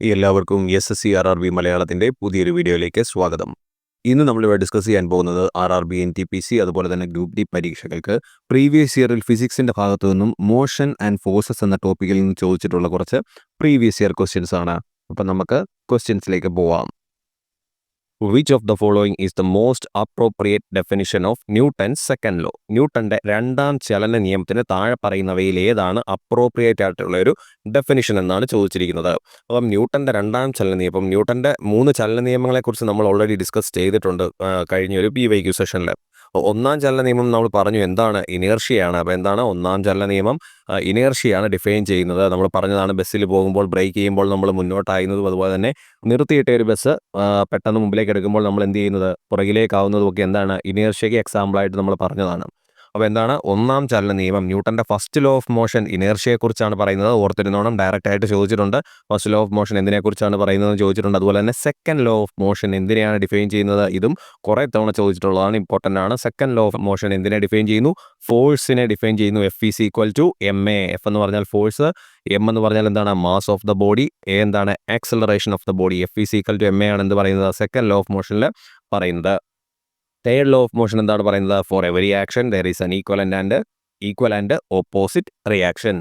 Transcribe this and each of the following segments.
എല്ലാവർക്കും S S C R R B മലയാളത്തിന്റെ പുതിയൊരു വീഡിയോയിലേക്ക് സ്വാഗതം. ഇന്ന് നമ്മളിവിടെ ഡിസ്കസ് ചെയ്യാൻ പോകുന്നത് R R B N T P C അതുപോലെ തന്നെ ഗ്രൂപ്പ് ഡി പരീക്ഷകൾക്ക് പ്രീവിയസ് ഇയറിൽ ഫിസിക്സിന്റെ ഭാഗത്തു നിന്നും മോഷൻ ആൻഡ് ഫോഴ്സസ് എന്ന ടോപ്പിക്കിൽ നിന്ന് ചോദിച്ചിട്ടുള്ള കുറച്ച് പ്രീവിയസ് ഇയർ ക്വസ്റ്റ്യൻസ് ആണ്. അപ്പം നമുക്ക് ക്വസ്റ്റ്യൻസിലേക്ക് പോവാം. Which of the following is the most appropriate definition of Newton's second law ന്യൂട്ടന്റെ രണ്ടാം ചലന നിയമത്തിന് താഴെ പറയുന്നവയിൽ ഏതാണ് അപ്രോപ്രിയേറ്റ് ആയിട്ടുള്ള ഒരു ഡെഫിനിഷൻ എന്നാണ് ചോദിച്ചിരിക്കുന്നത്. അപ്പം ന്യൂട്ടന്റെ രണ്ടാം ചലന നിയമം ന്യൂട്ടന്റെ മൂന്ന് ചലന നിയമങ്ങളെക്കുറിച്ച് നമ്മൾ ഓൾറെഡി ഡിസ്കസ് ചെയ്തിട്ടുണ്ട് കഴിഞ്ഞ ഒരു പി വൈ ക്യു സെഷനിൽ ഒന്നാം ചലന നിയമം നമ്മൾ പറഞ്ഞു എന്താണ് ഇനേർഷ്യയാണ്. അപ്പോൾ എന്താണ് ഒന്നാം ചലന നിയമം? ഇനേർഷ്യയാണ് ഡിഫൈൻ ചെയ്യുന്നത്. നമ്മൾ പറഞ്ഞതാണ് ബസ്സിൽ പോകുമ്പോൾ ബ്രേക്ക് ചെയ്യുമ്പോൾ നമ്മൾ മുന്നോട്ടായിരുന്നതും അതുപോലെ തന്നെ നിർത്തിയിട്ട ഒരു ബസ് പെട്ടെന്ന് മുമ്പിലേക്ക് എടുക്കുമ്പോൾ നമ്മൾ എന്ത് ചെയ്യുന്നത്? പുറകിലേക്കാവുന്നതും ഒക്കെ എന്താണ്? ഇനേർഷ്യയ്ക്ക് എക്സാമ്പിളായിട്ട് നമ്മൾ പറഞ്ഞതാണ്. അപ്പോൾ എന്താണ്? ഒന്നാം ചലന നിയമം ന്യൂട്ടന്റെ ഫസ്റ്റ് ലോ ഓഫ് മോഷൻ ഇനേർഷ്യയെക്കുറിച്ചാണ് പറയുന്നത്. ഓർത്തിരുന്നോണം ഡയറക്റ്റ് ആയിട്ട് ചോദിച്ചിട്ടുണ്ട്. ഫസ്റ്റ് ലോ ഓഫ് മോഷൻ എന്തിനെക്കുറിച്ചാണ് പറയുന്നത് ചോദിച്ചിട്ടുണ്ട്. അതുപോലെ തന്നെ സെക്കൻഡ് ലോ ഓഫ് മോഷൻ എന്തിനെയാണ് ഡിഫൈൻ ചെയ്യുന്നത്? ഇതും കുറേ തവണ ചോദിച്ചിട്ടുള്ളതാണ് ഇമ്പോർട്ടന്റ് ആണ്. സെക്കൻഡ് ലോ ഓഫ് മോഷൻ എന്തിനെ ഡിഫൈൻ ചെയ്യുന്നു? ഫോഴ്സിനെ ഡിഫൈൻ ചെയ്യുന്നു. F is equal to M A F എന്ന് പറഞ്ഞാൽ ഫോഴ്സ് എം എന്ന് പറഞ്ഞാൽ എന്താണ്? Mass of the body A എന്താണ്? Acceleration of the body F is equal to M A ആണ് എന്ന് പറയുന്നത്? സെക്കൻഡ് ലോ ഓഫ് മോഷനിൽ പറയുന്നത്. തേർഡ് ലോ ഓഫ് മോഷൻ എന്താണ് പറയുന്നത്? For every action there is an equal and equal and opposite reaction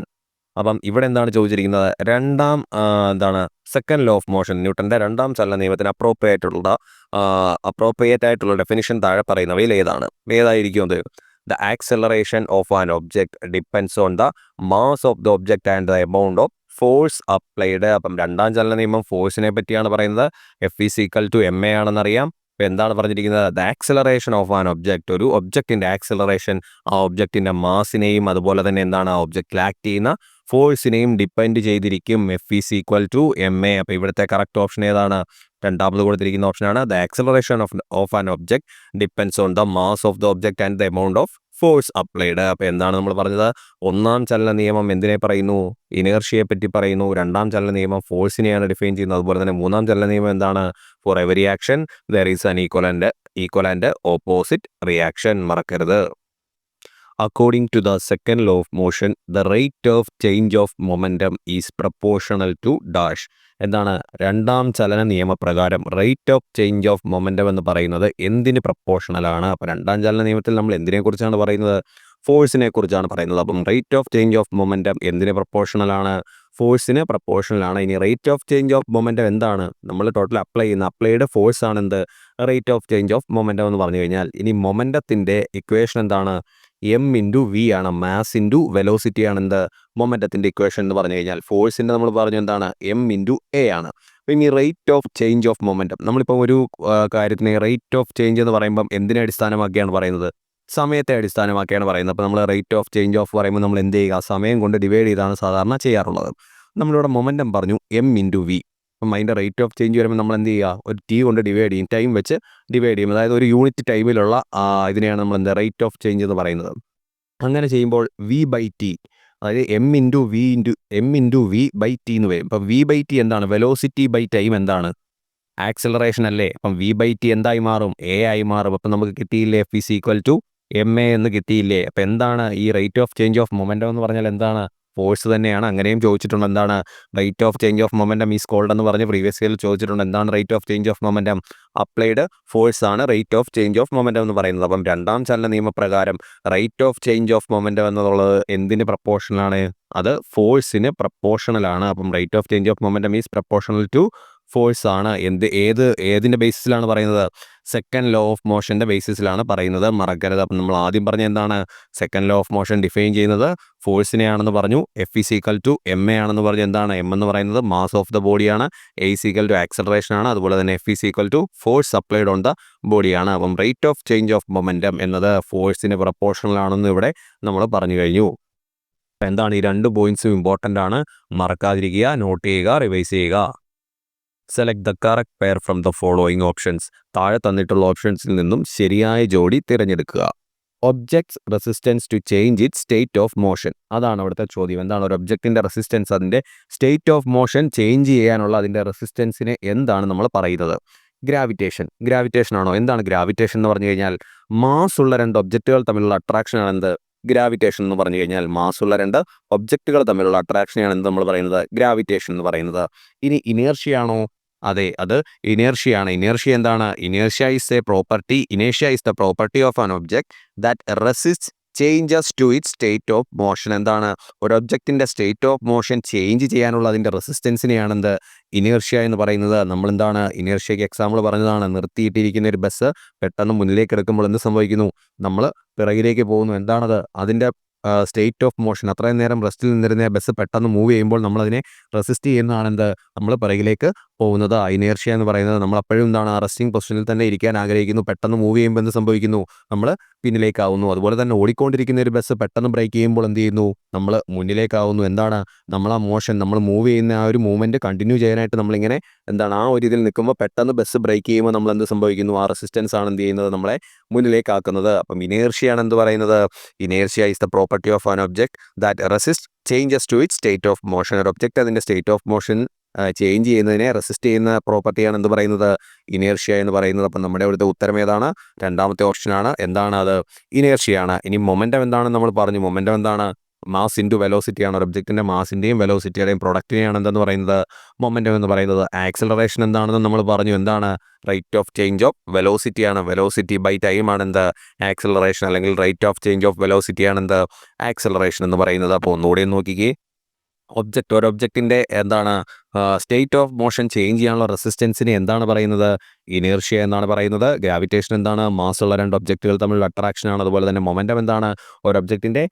അപ്പം ഇവിടെ എന്താണ് ചോദിച്ചിരിക്കുന്നത്? രണ്ടാം എന്താണ് സെക്കൻഡ് ലോ ഓഫ് മോഷൻ ന്യൂട്ടന്റെ രണ്ടാം ചലന നിയമത്തിന് അപ്രോപ്രിയേറ്റ് ഉള്ള അപ്രോപ്രിയേറ്റ് ആയിട്ടുള്ള ഡെഫിനിഷൻ താഴെ പറയുന്നവയിൽ ഏതാണ്? ഏതായിരിക്കും അത്? The acceleration of an object depends on the mass of the object and the amount of force applied അപ്പം രണ്ടാം ചലന നിയമം ഫോഴ്സിനെ പറ്റിയാണ് പറയുന്നത്. F is equal to M A ആണെന്നറിയാം. ഇപ്പം എന്താണ് പറഞ്ഞിരിക്കുന്നത്? The acceleration of an object ഒരു ഒബ്ജക്റ്റിന്റെ ആക്സലറേഷൻ ആ ഒബ്ജക്റ്റിന്റെ മാസിനെയും അതുപോലെ തന്നെ എന്താണ്? ആ ഒബ്ജക്റ്റിൽ ആക്ട് ചെയ്യുന്ന ഫോഴ്സിനെയും ഡിപ്പെൻഡ് ചെയ്തിരിക്കും. F is equal to M A അപ്പോൾ ഇവിടുത്തെ കറക്റ്റ് ഓപ്ഷൻ ഏതാണ്? രണ്ടാമത് കൊടുത്തിരിക്കുന്ന ഓപ്ഷനാണ് the acceleration of of an object depends on the mass of the object and the amount of force applied അപ്പോൾ എന്താണ് നമ്മൾ പറഞ്ഞത്? ഒന്നാം ചലന നിയമം എന്തിനെ പറയുന്നു? ഇനേർഷ്യയെ പറ്റി പറയുന്നു. രണ്ടാം ചലന നിയമം ഫോഴ്സിനെയാണ് ഡിഫൈൻ ചെയ്യുന്നത്. അതുപോലെ തന്നെ മൂന്നാം ചലന നിയമം എന്താണ്? For every action there is an equal and opposite reaction മറക്കരുത്. According to the second law of motion the rate of change of momentum is proportional to dash എന്താണ്? രണ്ടാം ചലന നിയമപ്രകാരം rate of change of momentum എന്ന് പറയുന്നത് എന്തിന് proportional ആണ്? അപ്പോൾ രണ്ടാം ചലന നിയമത്തിൽ നമ്മൾ എന്തിനെക്കുറിച്ചാണ് പറയുന്നത്? ഫോഴ്സിനെ കുറിച്ചാണ് പറയുന്നത്. അപ്പം rate of change of momentum എന്തിന് പ്രപ്പോർഷണൽ ആണ്? ഫോഴ്സിന് പ്രപ്പോർഷനിലാണ് ഇനി rate of change of momentum എന്താണ്? നമ്മൾ ടോട്ടൽ അപ്ലൈ ചെയ്യുന്ന അപ്ലൈഡ് ഫോഴ്സ് ആണ് എന്ത്? Rate of change of momentum എന്ന് പറഞ്ഞു കഴിഞ്ഞാൽ ഇനി മൊമെന്റത്തിന്റെ ഇക്വേഷൻ എന്താണ്? എം ഇന്റു വി ആണ് മാസ് ഇന്റു വെലോസിറ്റി ആണ് എന്ത്? മൊമെന്റത്തിന്റെ ഇക്വേഷൻ എന്ന് പറഞ്ഞു കഴിഞ്ഞാൽ ഫോഴ്സിന്റെ നമ്മൾ പറഞ്ഞു എന്താണ്? എം ഇന്റു എ ആണ്. അപ്പോൾ ഇനി rate of change of momentum നമ്മളിപ്പോൾ ഒരു കാര്യത്തിന് റേറ്റ് ഓഫ് ചേഞ്ച് എന്ന് പറയുമ്പം എന്തിനെ അടിസ്ഥാനമാക്കിയാണ് പറയുന്നത്? സമയത്തെ അടിസ്ഥാനമാക്കിയാണ് പറയുന്നത്. അപ്പോൾ നമ്മൾ റേറ്റ് ഓഫ് ചേഞ്ച് ഓഫ് പറയുമ്പോൾ നമ്മൾ എന്ത് ചെയ്യുക? സമയം കൊണ്ട് ഡിവൈഡ് ചെയ്താണ് സാധാരണ ചെയ്യാറുള്ളത്. നമ്മളിവിടെ മൊമെന്റം പറഞ്ഞു എം ഇന്റു വി അപ്പം അതിന്റെ റേറ്റ് ഓഫ് ചേഞ്ച് വരുമ്പോൾ നമ്മൾ എന്ത് ചെയ്യുക? ഒരു ടി കൊണ്ട് ഡിവൈഡ് ചെയ്യും. ടൈം വെച്ച് ഡിവൈഡ് ചെയ്യും. അതായത് ഒരു യൂണിറ്റ് ടൈമിലുള്ള ഇതിനെയാണ് നമ്മൾ എന്താ റേറ്റ് ഓഫ് ചേഞ്ച് എന്ന് പറയുന്നത്. അങ്ങനെ ചെയ്യുമ്പോൾ വി ബൈ ടി അതായത് M into V into M into V by T എന്ന് വരും. അപ്പം വി ബൈ ടി എന്താണ്? വെലോസിറ്റി ബൈ ടൈം എന്താണ്? ആക്സിലറേഷൻ അല്ലേ? അപ്പം വി ബൈ ടി എന്തായി മാറും? എ ആയി മാറും. അപ്പം നമുക്ക് കിട്ടിയില്ലേ? F is equal to M A എന്ന് കിട്ടിയില്ലേ? അപ്പം എന്താണ് ഈ rate of change of momentum എന്ന് പറഞ്ഞാൽ എന്താണ്? ഫോഴ്സ് തന്നെയാണ്. അങ്ങനെയും ചോദിച്ചിട്ടുണ്ട്. എന്താണ് rate of change of momentum is called എന്ന് പറഞ്ഞ് പ്രീവിയസ് ഇയറിൽ ചോദിച്ചിട്ടുണ്ട്. എന്താണ് rate of change of momentum applied force ആണ് rate of change of momentum എന്ന് പറയുന്നത്. അപ്പം രണ്ടാം ചലന നിയമപ്രകാരം rate of change of momentum എന്നുള്ളത് എന്തിന് പ്രപ്പോർഷനാണ് അത് ഫോഴ്സിന് പ്രപ്പോർഷണൽ ആണ്. അപ്പം rate of change of momentum is proportional to force ആണ്. എന്ത് ഏത് ഏതിന്റെ ബേസിസിലാണ് പറയുന്നത്? സെക്കൻഡ് ലോ ഓഫ് മോഷന്റെ ബേസിസിലാണ് പറയുന്നത്. മറക്കരുത്. അപ്പം നമ്മൾ ആദ്യം പറഞ്ഞ എന്താണ്? Second law of motion define ചെയ്യുന്നത് ഫോഴ്സിനെയാണെന്ന് പറഞ്ഞു. F is equal to M A ആണെന്ന് പറഞ്ഞു. എന്താണ്? എം എന്ന് പറയുന്നത് മാസ് ഓഫ് ദ ബോഡിയാണ് A is equal to acceleration ആണ്. അതുപോലെ തന്നെ F is equal to force supplied on the ബോഡിയാണ് അപ്പം rate of change of momentum എന്നത് ഫോഴ്സിന് പ്രപ്പോർഷണൽ ആണെന്ന് ഇവിടെ നമ്മൾ പറഞ്ഞു കഴിഞ്ഞു. എന്താണ്? ഈ രണ്ട് പോയിന്റ്സും ഇമ്പോർട്ടന്റ് ആണ്. മറക്കാതിരിക്കുക നോട്ട് ചെയ്യുക റിവൈസ് ചെയ്യുക. Select the correct pair from the following options താഴെ തന്നിട്ടുള്ള ഓപ്ഷൻസിൽ നിന്നും ശരിയായ ജോഡി തിരഞ്ഞെടുക്കുക. Objects resistance to change it state of motion അതാണ് അവിടുത്തെ ചോദ്യം. എന്താണ് ഒരു ഒബ്ജക്റ്റിന്റെ റെസിസ്റ്റൻസ് അതിന്റെ സ്റ്റേറ്റ് ഓഫ് മോഷൻ ചേഞ്ച് ചെയ്യാനുള്ള അതിന്റെ റെസിസ്റ്റൻസിനെ എന്താണ് നമ്മൾ പറയുന്നത്? ഗ്രാവിറ്റേഷൻ ഗ്രാവിറ്റേഷൻ ആണോ? എന്താണ് ഗ്രാവിറ്റേഷൻ എന്ന് പറഞ്ഞു കഴിഞ്ഞാൽ മാസ് ഉള്ള രണ്ട് ഒബ്ജക്റ്റുകൾ തമ്മിലുള്ള അട്രാക്ഷൻ ആണ് എന്ത്? ഗ്രാവിറ്റേഷൻ എന്ന് പറഞ്ഞു കഴിഞ്ഞാൽ മാസ് ഉള്ള രണ്ട് ഒബ്ജക്റ്റുകൾ തമ്മിലുള്ള അട്രാക്ഷനെയാണ് എന്ത് നമ്മൾ പറയുന്നത്? ഗ്രാവിറ്റേഷൻ എന്ന് പറയുന്നത്. ഇനി ഇനേർഷ്യയാണോ അതെ അത് ഇനേർഷ്യയാണ്. ഇനേർഷ്യ എന്താണ്? Inertia is a property ഇനേഷ്യ is the property of an object that resist changes to it state of motion എന്താണ്? ഒരു ഒബ്ജക്റ്റിന്റെ സ്റ്റേറ്റ് ഓഫ് മോഷൻ ചേഞ്ച് ചെയ്യാനുള്ള അതിന്റെ റെസിസ്റ്റൻസിനെയാണ് എന്ത് ഇനേർഷ്യ എന്ന് പറയുന്നത്. നമ്മൾ എന്താണ് ഇനേർഷ്യയ്ക്ക് എക്സാമ്പിൾ പറഞ്ഞതാണ്. നിർത്തിയിട്ടിരിക്കുന്ന ഒരു ബസ് പെട്ടെന്ന് മുന്നിലേക്ക് എടുക്കുമ്പോൾ എന്ത് സംഭവിക്കുന്നു? നമ്മൾ പിറകിലേക്ക് പോകുന്നു. എന്താണത്? അതിന്റെ സ്റ്റേറ്റ് ഓഫ് മോഷൻ അത്രയും നേരം റെസ്റ്റിൽ നിന്നിരുന്ന ബസ് പെട്ടെന്ന് മൂവ് ചെയ്യുമ്പോൾ നമ്മൾ അതിനെ റെസിസ്റ്റ് ചെയ്യുന്നതാണ് എന്ത് നമ്മൾ പിറകിലേക്ക് പോകുന്നത് ഇനേർഷ്യ എന്ന് പറയുന്നത് നമ്മൾ അപ്പോഴും എന്താണ് ആ റെസ്റ്റിംഗ് പൊസിഷനിൽ തന്നെ ഇരിക്കാൻ ആഗ്രഹിക്കുന്നു പെട്ടെന്ന് മൂവ് ചെയ്യുമ്പോൾ എന്ത് സംഭവിക്കുന്നു നമ്മൾ പിന്നിലേക്കാവുന്നു. അതുപോലെ തന്നെ ഓടിക്കൊണ്ടിരിക്കുന്ന ഒരു ബസ് പെട്ടെന്ന് ബ്രേക്ക് ചെയ്യുമ്പോൾ എന്ത് ചെയ്യുന്നു നമ്മൾ മുന്നിലേക്കാവുന്നു. എന്താണ് നമ്മൾ ആ മോഷൻ നമ്മൾ മൂവ് ചെയ്യുന്ന ആ ഒരു മൂവ്മെന്റ് കണ്ടിന്യൂ ചെയ്യാനായിട്ട് നമ്മളിങ്ങനെ എന്താണ് ആ ഒരു ഇതിൽ നിൽക്കുമ്പോൾ പെട്ടെന്ന് ബസ് ബ്രേക്ക് ചെയ്യുമ്പോൾ നമ്മൾ എന്ത് സംഭവിക്കുന്നു ആ റെസിസ്റ്റൻസ് ആണ് എന്ത് ചെയ്യുന്നത് നമ്മളെ മുന്നിലേക്കാക്കുന്നത്. അപ്പം ഇനേർഷ്യയാണ് എന്ത് പറയുന്നത്? Inertia is the property of an object that resist changes to it state of motion ഒരു ഒബ്ജക്റ്റ് അതിന്റെ സ്റ്റേറ്റ് ഓഫ് മോഷൻ ചേഞ്ച് ചെയ്യുന്നതിനെ റെസിസ്റ്റ് ചെയ്യുന്ന പ്രോപ്പർട്ടിയാണ് എന്ത് പറയുന്നത്? ഇനേർഷ്യ എന്ന് പറയുന്നത്. അപ്പം നമ്മുടെ ഇവിടുത്തെ ഉത്തരം ഏതാണ്? രണ്ടാമത്തെ ഓപ്ഷനാണ് എന്താണ് അത്? ഇനേർഷ്യയാണ് ഇനി മൊമെന്റം എന്താണെന്ന് നമ്മൾ പറഞ്ഞു? മൊമെന്റം എന്താണ്? മാസ് ഇന്റു വെലോസിറ്റിയാണ് ഒരു ഒബ്ജക്റ്റിന്റെ മാസിന്റെയും വെലോസിറ്റിയുടെയും പ്രൊഡക്റ്റിനെയാണ് എന്തെന്ന് പറയുന്നത്? മൊമെന്റം എന്ന് പറയുന്നത്. ആക്സലറേഷൻ എന്താണെന്ന് നമ്മൾ പറഞ്ഞു. എന്താണ്? റേറ്റ് ഓഫ് ചേഞ്ച് ഓഫ് വെലോസിറ്റിയാണ് വെലോസിറ്റി ബൈ ടൈം ആണ് എന്ത്? ആക്സലറേഷൻ അല്ലെങ്കിൽ റേറ്റ് ഓഫ് ചേഞ്ച് ഓഫ് വെലോസിറ്റിയാണ് എന്ത്? ആക്സലറേഷൻ എന്ന് പറയുന്നത്. അപ്പോൾ ഒന്നുകൂടി നോക്കിക്കേ. ഒബ്ജക്റ്റ് ഒരു ഒബ്ജക്റ്റിന്റെ എന്താണ് സ്റ്റേറ്റ് ഓഫ് മോഷൻ ചേഞ്ച് ചെയ്യാനുള്ള റെസിസ്റ്റൻസിനെ എന്താണ് പറയുന്നത്? ഇനേർഷ്യ എന്നാണ് പറയുന്നത്. ഗ്രാവിറ്റേഷൻ എന്താണ്? മാസ് ഉള്ള രണ്ട് ഒബ്ജക്റ്റുകൾ തമ്മിലുള്ള അട്രാക്ഷൻ ആണ്. അതുപോലെ തന്നെ മൊമെന്റം എന്താണ്? ഒരു ഒബ്ജക്റ്റിന്റെ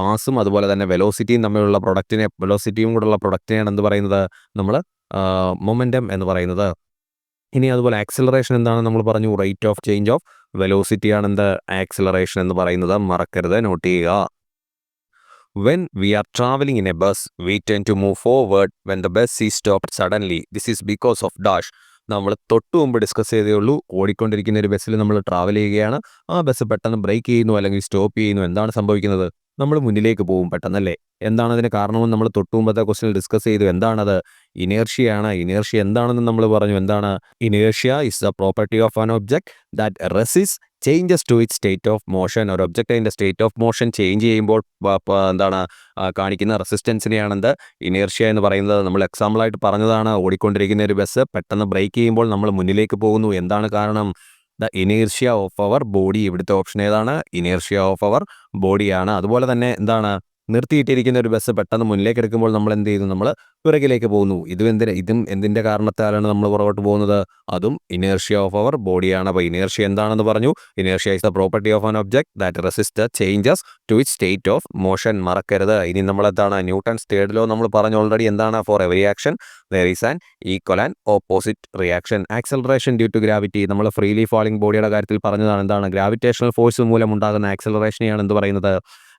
മാസും അതുപോലെ തന്നെ വെലോസിറ്റിയും തമ്മിലുള്ള പ്രൊഡക്റ്റിനെ വെലോസിറ്റിയും കൂടെയുള്ള പ്രൊഡക്റ്റിനെയാണ് എന്ന് പറയുന്നത്? നമ്മൾ മൊമെന്റം എന്ന് പറയുന്നത്. ഇനി അതുപോലെ ആക്സിലറേഷൻ എന്താണ്? നമ്മൾ പറഞ്ഞു rate of change of velocity ആണ് എന്ത്? ആക്സിലറേഷൻ എന്ന് പറയുന്നത്. മറക്കരുത്. നോട്ട് ചെയ്യുക. When we are traveling in a bus, we tend to move forward when the bus is stopped suddenly. This is because of dash. നമ്മൾ തൊട്ട് മുമ്പ് ഡിസ്കസ് ചെയ്തേ ഉള്ളൂ. ഓടിക്കൊണ്ടിരിക്കുന്ന ഒരു ബസ്സിൽ നമ്മൾ ട്രാവൽ ചെയ്യുകയാണ്. ആ ബസ് പെട്ടെന്ന് ബ്രേക്ക് ചെയ്യുന്നു അല്ലെങ്കിൽ സ്റ്റോപ്പ് ചെയ്യുന്നു. എന്താണ് സംഭവിക്കുന്നത്? നമ്മൾ മുന്നിലേക്ക് പോകും പെട്ടെന്നല്ലേ. എന്താണ് അതിന് കാരണമെന്ന് നമ്മൾ തൊട്ട് മുമ്പത്തെ ക്വസ്റ്റിനിൽ ഡിസ്കസ് ചെയ്തു. എന്താണത്? ഇനേർഷ്യയാണ്. ഇനേർഷ്യ എന്താണെന്ന് നമ്മൾ പറഞ്ഞു. എന്താണ്? Inertia is the property of an object that resist changes to it state of motion ഒരു ഒബ്ജക്റ്റ് അതിന്റെ സ്റ്റേറ്റ് ഓഫ് മോഷൻ ചേഞ്ച് ചെയ്യുമ്പോൾ എന്താണ് കാണിക്കുന്ന റെസിസ്റ്റൻസിനെയാണ് എന്ത് ഇനേർഷ്യ എന്ന് പറയുന്നത് നമ്മൾ എക്സാമ്പിളായിട്ട് പറഞ്ഞതാണ്. ഓടിക്കൊണ്ടിരിക്കുന്ന ഒരു ബസ് പെട്ടെന്ന് ബ്രേക്ക് ചെയ്യുമ്പോൾ നമ്മൾ മുന്നിലേക്ക് പോകുന്നു. എന്താണ് കാരണം? The inertia of our body ഇവിടുത്തെ ഓപ്ഷൻ ഏതാണ്? ഇനേർഷ്യ ഓഫ് അവർ ബോഡിയാണ് അതുപോലെ തന്നെ എന്താണ്? നിർത്തിയിട്ടിരിക്കുന്ന ഒരു ബസ് പെട്ടെന്ന് മുന്നിലേക്ക് എടുക്കുമ്പോൾ നമ്മൾ എന്ത് ചെയ്യുന്നു? നമ്മൾ പിറകിലേക്ക് പോകുന്നു. ഇതും എന്തിന്? ഇതും എന്തിന്റെ കാരണത്താലാണ് നമ്മൾ പുറകോട്ട് പോകുന്നത്? അതും ഇനേർഷ്യ ഓഫ് അവർ ബോഡിയാണ് അപ്പോൾ ഇനേർഷ്യ എന്താണെന്ന് പറഞ്ഞു? Inertia is the property of an object that resist changes to it state of motion മറക്കരുത്. ഇനി നമ്മൾ എന്താണ്? ന്യൂട്ടൺ തേർഡ് ലോ നമ്മൾ പറഞ്ഞു ഓൾറെഡി എന്താണ്? For every action there is an equal and opposite reaction acceleration due to gravity നമ്മൾ freely falling ബോഡിയുടെ കാര്യത്തിൽ പറഞ്ഞതാണ്. എന്താണ്? ഗ്രാവിറ്റേഷണൽ ഫോഴ്സ് മൂലം ഉണ്ടാകുന്ന ആക്സലറേഷനെയാണ് എന്ന് പറയുന്നത്?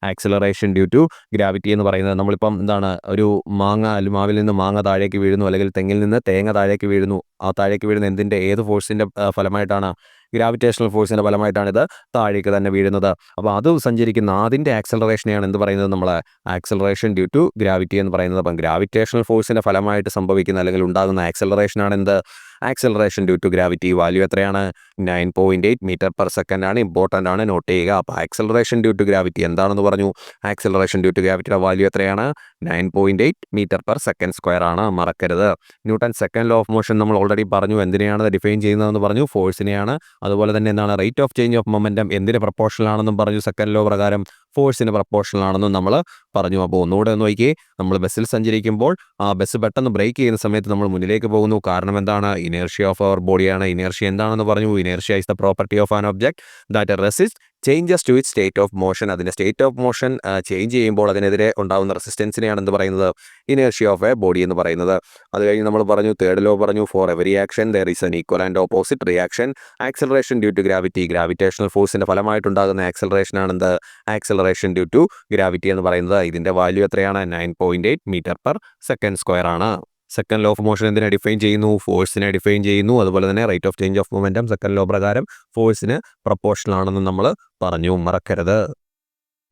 ആക്സിലറേഷൻ ഡ്യൂ ടു ഗ്രാവിറ്റി എന്ന് പറയുന്നത്. നമ്മളിപ്പം എന്താണ് ഒരു മാങ്ങ മാവിൽ നിന്ന് മാങ്ങ താഴേക്ക് വീഴുന്നു അല്ലെങ്കിൽ തെങ്ങിൽ നിന്ന് തേങ്ങ താഴേക്ക് വീഴുന്നു ആ താഴേക്ക് വീഴുന്ന എന്തിന്റെ ഏത് ഫോഴ്സിന്റെ ഫലമായിട്ടാണ് ഗ്രാവിറ്റേഷണൽ ഫോഴ്സിന്റെ ഫലമായിട്ടാണ് ഇത് താഴേക്ക് തന്നെ വീഴുന്നത്. അപ്പോൾ അത് സഞ്ചരിക്കുന്ന അതിന്റെ ആക്സലറേഷനെയാണ് എന്ത് പറയുന്നത് നമ്മൾ ആക്സലറേഷൻ ഡ്യൂ ടു ഗ്രാവിറ്റി എന്ന് പറയുന്നത്. അപ്പം ഗ്രാവിറ്റേഷണൽ ഫോഴ്സിന്റെ ഫലമായിട്ട് സംഭവിക്കുന്ന അല്ലെങ്കിൽ ഉണ്ടാകുന്ന ആക്സലറേഷനാണ് എന്ത്? Acceleration due to gravity value എത്രയാണ്? Nine point eight metre per second ആണ് ഇമ്പോർട്ടന്റ് ആണ്. നോട്ട് ചെയ്യുക. അപ്പോൾ ആക്സലറേഷൻ ഡ്യൂ ടു ഗ്രാവിറ്റി എന്താണെന്ന് പറഞ്ഞു? ആക്സലറേഷൻ ഡ്യൂ ടു ഗ്രാവിറ്റിയുടെ വാല്യൂ എത്രയാണ്? Nine point eight metre per second square ആണ്. മറക്കരുത്. Newton second law of motion നമ്മൾ ഓൾറെഡി പറഞ്ഞു എന്തിനെയാണ് ഡിഫൈൻ ചെയ്യുന്നതെന്ന് പറഞ്ഞു. ഫോഴ്സിനെയാണ് അതുപോലെ തന്നെ എന്താണ്? Rate of change of momentum എന്തിന് പ്രപ്പോർഷനാണെന്നും പറഞ്ഞു സെക്കൻഡ് ലോ പ്രകാരം. ഫോഴ്സിന് പ്രപ്പോർഷണൽ ആണെന്നും നമ്മൾ പറഞ്ഞു. അപ്പോൾ ഒന്നുകൂടെ ഒന്ന് നോക്കി നമ്മൾ ബസ്സിൽ സഞ്ചരിക്കുമ്പോൾ ആ ബസ് പെട്ടെന്ന് ബ്രേക്ക് ചെയ്യുന്ന സമയത്ത് നമ്മൾ മുന്നിലേക്ക് പോകുന്നു. കാരണം എന്താണ്? ഇനേർഷ്യ ഓഫ് അവർ ബോഡിയാണ് ഇനേർഷ്യ എന്താണെന്ന് പറഞ്ഞു. Inertia is the property of an object that resist changes to it state of motion അതിന്റെ സ്റ്റേറ്റ് ഓഫ് മോഷൻ ചേഞ്ച് ചെയ്യുമ്പോൾ അതിനെതിരെ ഉണ്ടാകുന്ന റെസിസ്റ്റൻസിനെയാണ് എന്ന് പറയുന്നത്? ഇനേർഷ്യ ഓഫ് എ ബോഡി എന്ന് പറയുന്നത്. അത് കഴിഞ്ഞ് നമ്മൾ പറഞ്ഞു തേർഡ് ലോ പറഞ്ഞു for every action there is an equal and opposite reaction acceleration due to gravity gravitational ഫോഴ്സിന്റെ ഫലമായിട്ടുണ്ടാകുന്ന ആക്സലറേഷൻ ആണ് എന്ത്? ആക്സലറേഷൻ ഡ്യൂ ടു ഗ്രാവിറ്റി എന്ന് പറയുന്നത്. ഇതിന്റെ വാല്യൂ എത്രയാണ്? Nine point eight metre per second square ആണ്. സെക്കൻഡ് ലോ ഓഫ് മോഷൻ എന്തിനെ ഡിഫൈൻ ചെയ്യുന്നു? ഫോഴ്സിനെ ഡിഫൈൻ ചെയ്യുന്നു. അതുപോലെ തന്നെ rate of change of momentum second law പ്രകാരം ഫോഴ്സിന് പ്രപ്പോർഷണൽ ആണെന്ന് നമ്മൾ പറഞ്ഞു. മറക്കരുത്.